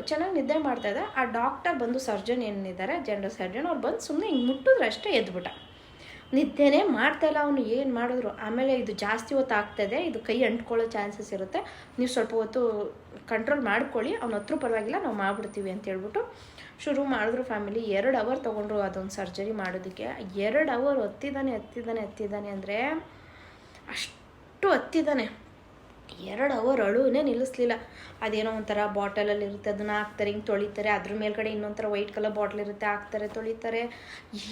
ಚೆನ್ನಾಗಿ ನಿದ್ದೆ ಮಾಡ್ತಾಯಿದ್ದೆ ಆ ಡಾಕ್ಟರ್ ಬಂದು ಸರ್ಜನ್ ಏನಿದ್ದಾರೆ ಜನರಲ್ ಸರ್ಜನ್ ಅವ್ರು ಬಂದು ಸುಮ್ಮನೆ ಹಿಂಗೆ ಮುಟ್ಟಿದ್ರೆ ಅಷ್ಟೇ ಎದ್ಬಿಟ್ಟ. ನಿದ್ದೆನೇ ಮಾಡ್ತಾಯಿಲ್ಲ ಅವನು, ಏನು ಮಾಡಿದ್ರು? ಆಮೇಲೆ ಇದು ಜಾಸ್ತಿ ಹೊತ್ತು ಆಗ್ತದೆ ಇದು ಕೈ ಅಂಟ್ಕೊಳ್ಳೋ ಚಾನ್ಸಸ್ ಇರುತ್ತೆ. ನೀವು ಸ್ವಲ್ಪ ಹೊತ್ತು ಕಂಟ್ರೋಲ್ ಮಾಡ್ಕೊಳ್ಳಿ, ಅವ್ನ ಹತ್ರ ಪರವಾಗಿಲ್ಲ, ನಾವು ಮಾಡ್ಬಿಡ್ತೀವಿ ಅಂತ ಹೇಳ್ಬಿಟ್ಟು ಶುರು ಮಾಡಿದ್ರು ಫ್ಯಾಮಿಲಿ ಎರಡು ಅವರ್ ತೊಗೊಂಡ್ರು ಅದೊಂದು ಸರ್ಜರಿ ಮಾಡೋದಕ್ಕೆ. ಎರಡು ಅವರ್ ಹತ್ತಿದ್ದಾನೆ ಹತ್ತಿದ್ದಾನೆ ಹತ್ತಿದ್ದಾನೆ ಅಂದರೆ ಅಷ್ಟು ಹತ್ತಿದ್ದಾನೆ ಎರಡು ಅವರ್ ಅಳುವೇ ನಿಲ್ಲಿಸ್ಲಿಲ್ಲ. ಅದೇನೋ ಒಂಥರ ಬಾಟಲಲ್ಲಿ ಇರುತ್ತೆ, ಅದನ್ನ ಹಾಕ್ತಾರೆ, ಹಿಂಗೆ ತೊಳಿತಾರೆ, ಅದ್ರ ಮೇಲ್ಗಡೆ ಇನ್ನೊಂಥರ ವೈಟ್ ಕಲರ್ ಬಾಟ್ಲ್ ಇರುತ್ತೆ, ಹಾಕ್ತಾರೆ, ತೊಳಿತಾರೆ,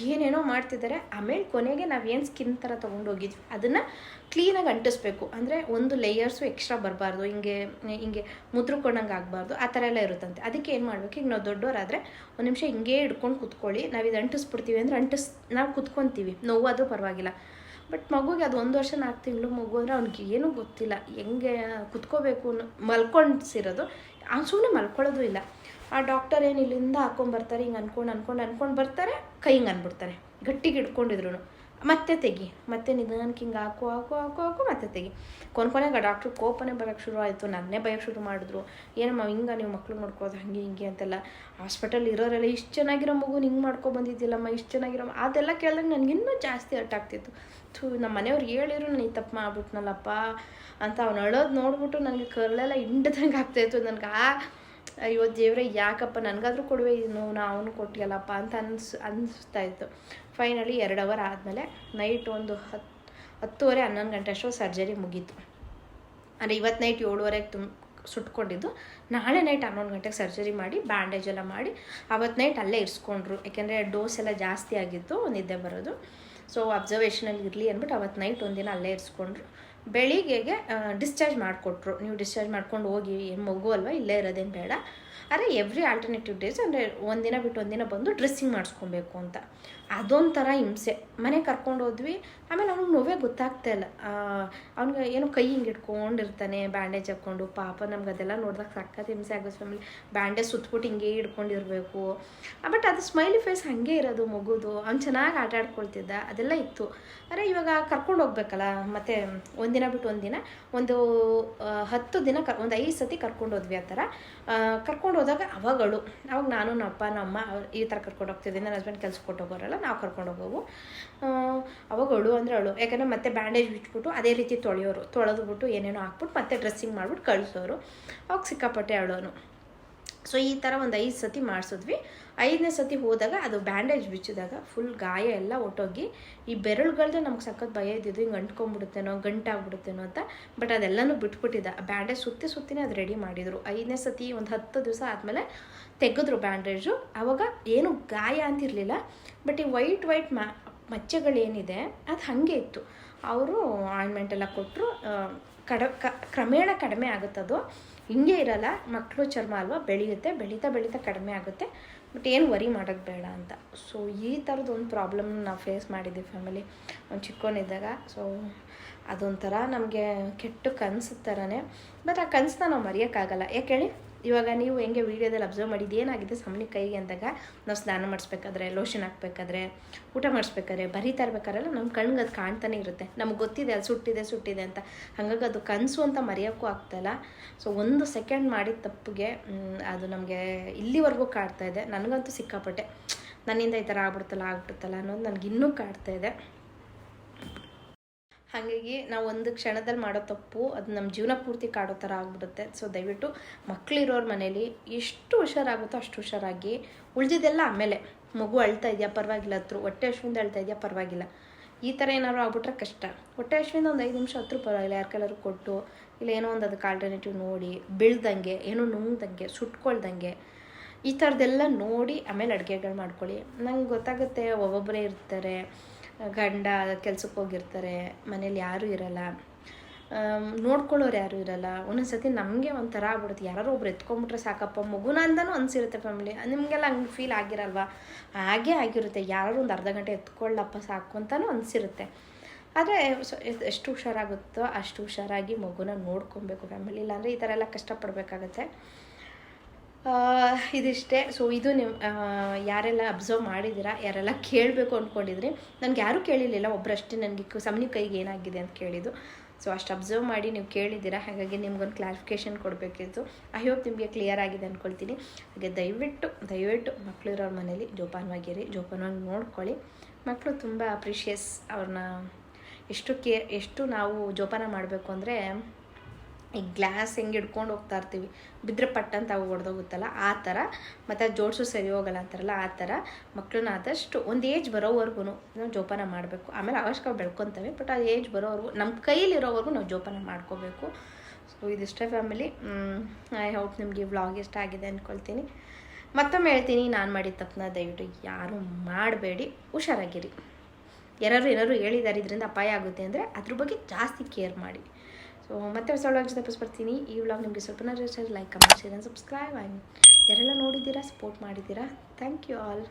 ಏನೇನೋ ಮಾಡ್ತಿದ್ದಾರೆ. ಆಮೇಲೆ ಕೊನೆಗೆ ನಾವು ಏನು ಸ್ಕಿನ್ ಥರ ತೊಗೊಂಡೋಗಿದ್ವಿ, ಅದನ್ನು ಕ್ಲೀನಾಗಿ ಅಂಟಿಸ್ಬೇಕು. ಅಂದರೆ ಒಂದು ಲೇಯರ್ಸು ಎಕ್ಸ್ಟ್ರಾ ಬರಬಾರ್ದು, ಹಿಂಗೆ ಹಿಂಗೆ ಮುದ್ರಕೊಂಡಂಗೆ ಆಗಬಾರ್ದು, ಆ ಥರ ಎಲ್ಲ ಇರುತ್ತಂತೆ. ಅದಕ್ಕೆ ಏನು ಮಾಡಬೇಕು ಈಗ ನಾವು ದೊಡ್ಡವರಾದರೆ ಒಂದು ನಿಮಿಷ ಹಿಂಗೆ ಹಿಡ್ಕೊಂಡು ಕುತ್ಕೊಳ್ಳಿ. ನಾವು ಇದು ಅಂಟಿಸ್ಬಿಡ್ತೀವಿ ಅಂದರೆ ಅಂಟಿಸ್, ನಾವು ಕುತ್ಕೊತೀವಿ. ನೋವಾದರೂ ಪರವಾಗಿಲ್ಲ. ಬಟ್ ಮಗುಗೆ ಅದು ಒಂದು ವರ್ಷ ನಾಲ್ಕು ತಿಂಗಳು ಮಗು ಅಂದರೆ ಅವ್ನಿಗೆ ಏನೂ ಗೊತ್ತಿಲ್ಲ. ಹೆಂಗೆ ಕುತ್ಕೋಬೇಕು ಅನ್ನೋ ಮಲ್ಕೊಂಡಿಸಿರೋದು ಅವ್ನು ಸುಮ್ಮನೆ ಮಲ್ಕೊಳ್ಳೋದು ಇಲ್ಲ. ಆ ಡಾಕ್ಟರ್ ಏನು ಇಲ್ಲಿಂದ ಹಾಕೊಂಡ್ಬರ್ತಾರೆ ಹಿಂಗೆ ಅನ್ಕೊಂಡು ಅನ್ಕೊಂಡು ಅನ್ಕೊಂಡು ಬರ್ತಾರೆ, ಕೈ ಹಿಂಗೆ ಅಂದ್ಬಿಡ್ತಾರೆ ಗಟ್ಟಿಗೆ ಹಿಡ್ಕೊಂಡಿದ್ರು ಮತ್ತೆ ತೆಗಿ, ಮತ್ತೆ ನಿಧಾನಕ್ಕೆ ಹಿಂಗೆ ಹಾಕು ಹಾಕು ಹಾಕು ಹಾಕು, ಮತ್ತೆ ತೆಗಿ. ಕೊನೆ ಕೊನೆಗೆ ಡಾಕ್ಟ್ರು ಕೋಪನೇ ಬರೋಕ್ಕೆ ಶುರು ಆಯಿತು ನನ್ನೇ ಭಯ ಶುರು ಮಾಡಿದ್ರು. ಏನಮ್ಮ, ಹಿಂಗೆ ನೀವು ಮಕ್ಳು ನೋಡ್ಕೋದು ಹಂಗೆ, ಹಿಂಗೆ ಅಂತೆಲ್ಲ. ಹಾಸ್ಪಿಟಲ್ ಇರೋರೆಲ್ಲ ಇಷ್ಟು ಚೆನ್ನಾಗಿರೋ ಮಗು ಹಿಂಗೆ ಮಾಡ್ಕೊ ಬಂದಿದ್ದಿಲ್ಲಮ್ಮ ಇಷ್ಟು ಚೆನ್ನಾಗಿರೋ ಅದೆಲ್ಲ ಕೇಳಿದಾಗ ಇನ್ನೂ ಜಾಸ್ತಿ ಹರ್ಟ್ ಆಗ್ತಿತ್ತು. ಥೂ, ನಮ್ಮ ಮನೆಯವ್ರು ಹೇಳಿದ್ರು, ನಾನು ಈ ತಪ್ಪು ಮಾಡ್ಬಿಟ್ನಲ್ಲಪ್ಪ ಅಂತ. ಅವ್ನು ಅಳೋದು ನೋಡ್ಬಿಟ್ಟು ನನಗೆ ಕರ್ಲೆಲ್ಲ ಹಿಂಡ್ದಂಗೆ ಆಗ್ತಾಯಿತ್ತು ನನಗೆ ಆ ಅಯ್ಯೋ ದೇವ್ರೆ, ಯಾಕಪ್ಪ ನನಗಾದ್ರೂ ಕೊಡುವೆ, ಇನ್ನು ಅವನು ಕೊಟ್ಟಿಯಲ್ಲಪ್ಪ ಅಂತ ಅನ್ಸ್, ಅನಿಸ್ತಾ ಇತ್ತು. ಫೈನಲಿ ಎರಡು ಅವರ್ ಆದಮೇಲೆ ನೈಟ್ ಒಂದು ಹತ್ತು ಹತ್ತುವರೆ ಹನ್ನೊಂದು ಗಂಟೆ ಅಷ್ಟು ಸರ್ಜರಿ ಮುಗೀತು. ಅಂದರೆ ಇವತ್ತು ನೈಟ್ ಏಳುವರೆಗೆ ತುಂಬ ಸುಟ್ಕೊಂಡಿದ್ದು. ನಾಳೆ ನೈಟ್ ಹನ್ನೊಂದು ಗಂಟೆಗೆ ಸರ್ಜರಿ ಮಾಡಿ ಬ್ಯಾಂಡೇಜ್ ಎಲ್ಲ ಮಾಡಿ, ಅವತ್ತು ನೈಟ್ ಅಲ್ಲೇ ಇರಿಸ್ಕೊಂಡ್ರು. ಯಾಕೆಂದರೆ ಡೋಸ್ ಎಲ್ಲ ಜಾಸ್ತಿ ಆಗಿತ್ತು, ನಿದ್ದೆ ಬರೋದು. ಸೊ ಅಬ್ಸರ್ವೇಷನಲ್ಲಿ ಇರಲಿ ಅಂದ್ಬಿಟ್ಟು ಅವತ್ತು ನೈಟ್ ಒಂದಿನ ಅಲ್ಲೇ ಇರಿಸ್ಕೊಂಡ್ರು. ಬೆಳಿಗ್ಗೆಗೆ ಡಿಸ್ಚಾರ್ಜ್ ಮಾಡಿಕೊಟ್ರು. ನೀವು ಡಿಸ್ಚಾರ್ಜ್ ಮಾಡ್ಕೊಂಡು ಹೋಗಿ ಮಗು ಅಲ್ವಾ, ಇಲ್ಲೇ ಇರೋದೇನು ಬೇಡ. ಆದರೆ ಎವ್ರಿ ಆಲ್ಟರ್ನೇಟಿವ್ ಡೇಸ್ ಅಂದರೆ ಒಂದಿನ ಬಿಟ್ಟು ಒಂದಿನ ಬಂದು ಡ್ರೆಸ್ಸಿಂಗ್ ಮಾಡಿಸ್ಕೊಬೇಕು ಅಂತ. ಅದೊಂಥರ ಹಿಂಸೆ. ಮನೆ ಕರ್ಕೊಂಡು ಹೋದ್ವಿ ಆಮೇಲೆ ಅವ್ನಿಗೆ ನೋವೇ ಗೊತ್ತಾಗ್ತಾ ಇಲ್ಲ. ಅವ್ನಿಗೆ ಏನೋ ಕೈ ಹಿಂಗೆ ಇಟ್ಕೊಂಡಿರ್ತಾನೆ ಬ್ಯಾಂಡೇಜ್ ಹಾಕ್ಕೊಂಡು. ಪಾಪ ನಮ್ಗೆ ಅದೆಲ್ಲ ನೋಡಿದಾಗ ಸಕ್ಕತ್ ಹಿಂಸೆ ಆಗೋದು ಫ್ಯಾಮಿಲಿ ಬ್ಯಾಂಡೇಜ್ ಸುತ್ತಬಿಟ್ಟು ಹಿಂಗೆ ಹಿಡ್ಕೊಂಡಿರ್ಬೇಕು ಬಟ್ ಅದು ಸ್ಮೈಲಿ ಫೇಸ್ ಹಾಗೆ ಇರೋದು ಮಗುದು. ಅವ್ನು ಚೆನ್ನಾಗಿ ಆಟ ಆಡ್ಕೊಳ್ತಿದ್ದ. ಅದೆಲ್ಲ ಇತ್ತು. ಅರೆ ಇವಾಗ ಕರ್ಕೊಂಡು ಹೋಗ್ಬೇಕಲ್ಲ? ಮತ್ತೆ ಒಂದಿನ ಬಿಟ್ಟು ಒಂದಿನ ಒಂದು ಹತ್ತು ದಿನ ಕರ್ ಒಂದು ಐದು ಸತಿ ಕರ್ಕೊಂಡು ಹೋದ್ವಿ ಆ ಥರ. ಕರ್ಕೊಂಡು ಹೋದಾಗ ಅವಾಗಳು ಅವಾಗ ನಾನು ನಮ್ಮ ಅಪ್ಪ ನಮ್ಮ ಈ ಥರ ಕರ್ಕೊಂಡು ಹೋಗ್ತಿದ್ದೆ ನನ್ನ ಹಸ್ಬೆಂಡ್ ಕೆಲಸ ಕೊಟ್ಟು ಹೋಗೋರಲ್ಲ ನಾವು ಕರ್ಕೊಂಡು ಹೋಗೋವು. ಆ, ಅವಾಗ ಅಳು ಅಂದರೆ ಅವಳು. ಯಾಕಂದರೆ ಮತ್ತೆ ಬ್ಯಾಂಡೇಜ್ ಬಿಟ್ಬಿಟ್ಟು ಅದೇ ರೀತಿ ತೊಳೆಯೋರು. ತೊಳೆದ್ಬಿಟ್ಟು ಏನೇನೋ ಹಾಕ್ಬಿಟ್ಟು ಮತ್ತೆ ಡ್ರೆಸ್ಸಿಂಗ್ ಮಾಡ್ಬಿಟ್ಟು ಕಳಿಸೋರು. ಅವಾಗ ಸಿಕ್ಕಾಪಟ್ಟೆ ಅಳೋನು ಸೊ ಈ ಥರ ಒಂದು ಐದು ಸತಿ ಮಾಡಿಸಿದ್ವಿ. ಐದನೇ ಸತಿ ಹೋದಾಗ ಅದು ಬ್ಯಾಂಡೇಜ್ ಬಿಚ್ಚಿದಾಗ ಫುಲ್ ಗಾಯ ಎಲ್ಲ ಒಟ್ಟೋಗಿ, ಈ ಬೆರಳುಗಳ್ದೆ ನಮ್ಗೆ ಸಖತ್ ಭಯ ಇದ್ದಿದ್ದು, ಹಿಂಗೆ ಅಂಟ್ಕೊಂಡ್ಬಿಡುತ್ತೇನೋ ಗಂಟಾಗ್ಬಿಡುತ್ತೇನೋ ಅಂತ. ಬಟ್ ಅದೆಲ್ಲನೂ ಬಿಟ್ಬಿಟ್ಟಿದ್ದ. ಬ್ಯಾಂಡೇಜ್ ಸುತ್ತಿ ಸುತ್ತಿನೇ ಅದು ರೆಡಿ ಮಾಡಿದರು. ಐದನೇ ಸತಿ ಒಂದು ಹತ್ತು ದಿವಸ ಆದಮೇಲೆ ತೆಗೆದ್ರು ಬ್ಯಾಂಡೇಜು ಆವಾಗ ಏನು ಗಾಯ ಅಂತಿರಲಿಲ್ಲ. ಬಟ್ ಈ ವೈಟ್ ವೈಟ್ ಮ ಮಚ್ಚೆಗಳೇನಿದೆ, ಅದು ಹಾಗೆ ಇತ್ತು. ಅವರು ಆಯಿಂಟ್ಮೆಂಟ್ ಎಲ್ಲ ಕೊಟ್ಟರು ಕಡ, ಕ, ಕ್ರಮೇಣ ಕಡಿಮೆ ಆಗುತ್ತದು ಹಿಂಗೆ ಇರಲ್ಲ ಮಕ್ಕಳು ಚರ್ಮ ಅಲ್ವಾ ಬೆಳೆಯುತ್ತೆ, ಬೆಳೀತಾ ಬೆಳೀತಾ ಕಡಿಮೆ ಆಗುತ್ತೆ. ಬಟ್ ಏನು ವರಿ ಮಾಡೋದು ಬೇಡ ಅಂತ. ಸೊ ಈ ಥರದ್ದು ಒಂದು ಪ್ರಾಬ್ಲಮ್ ನಾವು ಫೇಸ್ ಮಾಡಿದ್ದೀವಿ ಫ್ಯಾಮಿಲಿ ಒಂದು ಚಿಕ್ಕವನಿದ್ದಾಗ ಸೊ ಅದೊಂಥರ ನಮಗೆ ಕೆಟ್ಟ ಕನಸು ಥರನೇ ಬಟ್ ಆ ಕನಸನ್ನ ನಾವು ಮರೆಯೋಕ್ಕಾಗಲ್ಲ. ಯಾಕೆ ಹೇಳಿ? ಇವಾಗ ನೀವು ಹೆಂಗೆ ವೀಡಿಯೋದಲ್ಲಿ ಅಬ್ಸರ್ವ್ ಮಾಡಿದ್ದು ಏನಾಗಿದೆ? ಸಮನಿ ಕೈಗೆ ಅಂದಾಗ ನಾವು ಸ್ನಾನ ಮಾಡಿಸ್ಬೇಕಾದ್ರೆ ಲೋಷನ್ ಹಾಕ್ಬೇಕಾದ್ರೆ, ಊಟ ಮಾಡಿಸ್ಬೇಕಾದ್ರೆ, ಬರೀತಾ ಇರ್ಬೇಕಾದ್ರೆಲ್ಲ ನಮ್ಮ ಕಣ್ಗೆ ಅದು ಕಾಣ್ತಾನೆ ಇರುತ್ತೆ. ನಮ್ಗೆ ಗೊತ್ತಿದೆ ಅದು ಸುಟ್ಟಿದೆ ಸುಟ್ಟಿದೆ ಅಂತ. ಹಾಗಾಗಿ ಅದು ಕನಸು ಅಂತ ಮರೆಯೋಕ್ಕೂ ಆಗ್ತಾಯಿಲ್ಲ ಸೊ ಒಂದು ಸೆಕೆಂಡ್ ಮಾಡಿದ ತಪ್ಪಿಗೆ ಅದು ನಮಗೆ ಇಲ್ಲಿವರೆಗೂ ಕಾಡ್ತಾ ಇದೆ. ನನಗಂತೂ ಸಿಕ್ಕಾಪಟ್ಟೆ. ನನ್ನಿಂದ ಈ ಥರ ಆಗ್ಬಿಡ್ತಲ್ಲ ಆಗ್ಬಿಡ್ತಲ್ಲ ಅನ್ನೋದು ನನಗೆ ಕಾಡ್ತಾ ಇದೆ. ಹಾಗಾಗಿ ನಾವು ಒಂದು ಕ್ಷಣದಲ್ಲಿ ಮಾಡೋ ತಪ್ಪು, ಅದು ನಮ್ಮ ಜೀವನ ಪೂರ್ತಿ ಕಾಡೋ ಥರ ಆಗ್ಬಿಡುತ್ತೆ. ಸೊ ದಯವಿಟ್ಟು ಮಕ್ಕಳಿರೋರ ಮನೇಲಿ ಎಷ್ಟು ಹುಷಾರಾಗುತ್ತೋ ಅಷ್ಟು ಹುಷಾರಾಗಿ ಉಳಿದಿದ್ದೆಲ್ಲ ಆಮೇಲೆ ಮಗು ಅಳ್ತಾ ಇದೆಯಾ, ಪರವಾಗಿಲ್ಲ, ಹತ್ರ ಹೊಟ್ಟೆ ಹಶ್ವಿಂದ ಅಳ್ತಾ ಇದೆಯಾ, ಪರವಾಗಿಲ್ಲ. ಈ ಥರ ಏನಾದ್ರು ಆಗ್ಬಿಟ್ರೆ ಕಷ್ಟ. ಹೊಟ್ಟೆ ಹಶ್ವಿಂದ ಒಂದು ಐದು ನಿಮಿಷ ಹತ್ರ ಪರವಾಗಿಲ್ಲ ಯಾರ ಕೊಟ್ಟು, ಇಲ್ಲ ಏನೋ ಒಂದು ಅದಕ್ಕೆ ಆಲ್ಟರ್ನೇಟಿವ್ ನೋಡಿ, ಬೀಳ್ದಂಗೆ, ಏನೋ ನುಂಗ್ದಂಗೆ, ಸುಟ್ಕೊಳ್ದಂಗೆ, ಈ ಥರದ್ದೆಲ್ಲ ನೋಡಿ ಆಮೇಲೆ ಅಡುಗೆಗಳು ಮಾಡ್ಕೊಳ್ಳಿ. ನಂಗೆ ಗೊತ್ತಾಗುತ್ತೆ ಒಬ್ಬೊಬ್ಬರೇ ಇರ್ತಾರೆ. ಗಂಡ ಕೆಲ್ಸಕ್ಕೆ ಹೋಗಿರ್ತಾರೆ, ಮನೇಲಿ ಯಾರೂ ಇರಲ್ಲ. ನೋಡ್ಕೊಳ್ಳೋರು ಯಾರೂ ಇರಲ್ಲ. ಒಂದೊಂದು ಸತಿ ನಮಗೆ ಒಂಥರ ಆಗ್ಬಿಡುತ್ತೆ. ಯಾರೋ ಒಬ್ರು ಎತ್ಕೊಂಡ್ಬಿಟ್ರೆ ಸಾಕಪ್ಪ, ಮಗುನ ಅಂತಲೂ ಅನಿಸಿರುತ್ತೆ ಫ್ಯಾಮಿಲಿ ನಿಮಗೆಲ್ಲ ಹಂಗೆ ಫೀಲ್ ಆಗಿರಲ್ವಾ? ಹಾಗೇ ಆಗಿರುತ್ತೆ. ಯಾರು ಒಂದು ಅರ್ಧ ಗಂಟೆ ಎತ್ಕೊಳ್ಳಪ್ಪ ಸಾಕು ಅಂತಲೂ ಅನಿಸಿರುತ್ತೆ. ಆದರೆ ಎಷ್ಟು ಹುಷಾರಾಗುತ್ತೋ ಅಷ್ಟು ಹುಷಾರಾಗಿ ಮಗುನ ನೋಡ್ಕೊಬೇಕು ಫ್ಯಾಮಿಲಿ ಇಲ್ಲಾಂದರೆ ಈ ಥರ ಎಲ್ಲ ಕಷ್ಟಪಡಬೇಕಾಗತ್ತೆ. ಇದಿಷ್ಟೇ. ಸೊ ಇದು ನಿಮ್ಮ ಯಾರೆಲ್ಲ ಅಬ್ಸರ್ವ್ ಮಾಡಿದ್ದೀರಾ, ಯಾರೆಲ್ಲ ಕೇಳಬೇಕು ಅಂದ್ಕೊಂಡಿದ್ರಿ ನನಗೆ ಯಾರೂ ಕೇಳಿರಲಿಲ್ಲ. ಒಬ್ಬರಷ್ಟೇ ನನಗೆ ಸಮನಿ ಕೈಗೆ ಏನಾಗಿದೆ ಅಂತ ಕೇಳಿದ್ದು. ಸೊ ಅಷ್ಟು ಅಬ್ಸರ್ವ್ ಮಾಡಿ ನೀವು ಕೇಳಿದ್ದೀರಾ, ಹಾಗಾಗಿ ನಿಮ್ಗೊಂದು ಕ್ಲಾರಿಫಿಕೇಷನ್ ಕೊಡಬೇಕಿತ್ತು. ಐ ಹೋಪ್ ನಿಮಗೆ ಕ್ಲಿಯರ್ ಆಗಿದೆ ಅಂದ್ಕೊಳ್ತೀನಿ ಹಾಗೆ ದಯವಿಟ್ಟು ದಯವಿಟ್ಟು ಮಕ್ಕಳಿರೋರ ಮನೇಲಿ ಜೋಪಾನವಾಗಿರಿ ಜೋಪಾನವಾಗಿ ನೋಡ್ಕೊಳ್ಳಿ. ಮಕ್ಕಳು ತುಂಬ ಅಪ್ರಿಷಿಯಸ್ ಅವ್ರನ್ನ, ಎಷ್ಟು ಕೇರ್ ಎಷ್ಟು ನಾವು ಜೋಪಾನ ಮಾಡಬೇಕು ಅಂದರೆ ಈ ಗ್ಲಾಸ್ ಹೆಂಗೆ ಹಿಡ್ಕೊಂಡು ಹೋಗ್ತಾ ಇರ್ತೀವಿ ಬಿದ್ದರೆ ಪಟ್ಟಂತ ಅವು ಹೊಡೆದೋಗುತ್ತಲ್ಲ ಆ ಥರ ಮತ್ತು ಅದು ಜೋಡಿಸು ಸರಿ ಹೋಗಲ್ಲ ಅಂತಾರಲ್ಲ, ಆ ಥರ ಮಕ್ಕಳನ್ನ ಆದಷ್ಟು ಒಂದು ಏಜ್ ಬರೋವರೆಗೂ ನಾವು ಜೋಪಾನ ಮಾಡಬೇಕು. ಆಮೇಲೆ ಅವಶ್ಯಕ ಬೆಳ್ಕೊತೇವೆ ಬಟ್ ಆ ಏಜ್ ಬರೋವರೆಗೂ ನಮ್ಮ ಕೈಲಿರೋವರೆಗೂ ನಾವು ಜೋಪಾನ ಮಾಡ್ಕೋಬೇಕು. ಸೊ ಇದಿಷ್ಟೇ ಫ್ಯಾಮಿಲಿ ಐ ಹೋಪ್ ನಿಮಗೆ ವ್ಲಾಗ್ ಇಷ್ಟ ಆಗಿದೆ ಅಂದ್ಕೊಳ್ತೀನಿ ಮತ್ತೊಮ್ಮೆ ಹೇಳ್ತೀನಿ, ನಾನು ಮಾಡಿದ ತಪ್ಪನ್ನ ದಯವಿಟ್ಟು ಯಾರೂ ಮಾಡಬೇಡಿ. ಹುಷಾರಾಗಿರಿ. ಯಾರು ಏನಾದ್ರು ಹೇಳಿದ್ದಾರೆ ಇದರಿಂದ ಅಪಾಯ ಆಗುತ್ತೆ ಅಂದರೆ ಅದ್ರ ಬಗ್ಗೆ ಜಾಸ್ತಿ ಕೇರ್ ಮಾಡಿ. ಸೊ ಮತ್ತೆ ಹೊಸ ವ್ಲಾಗ್ ಜೊತೆ ಬರ್ತೀನಿ. ಈ ವ್ಲಾಗ್ ನಿಮಗೆ ಸ್ವಲ್ಪ like comment share subscribe and ಯಾರೆಲ್ಲ ನೋಡಿದ್ದೀರಾ ಸಪೋರ್ಟ್ ಮಾಡಿದ್ದೀರಾ ಥ್ಯಾಂಕ್ ಯು ಆಲ್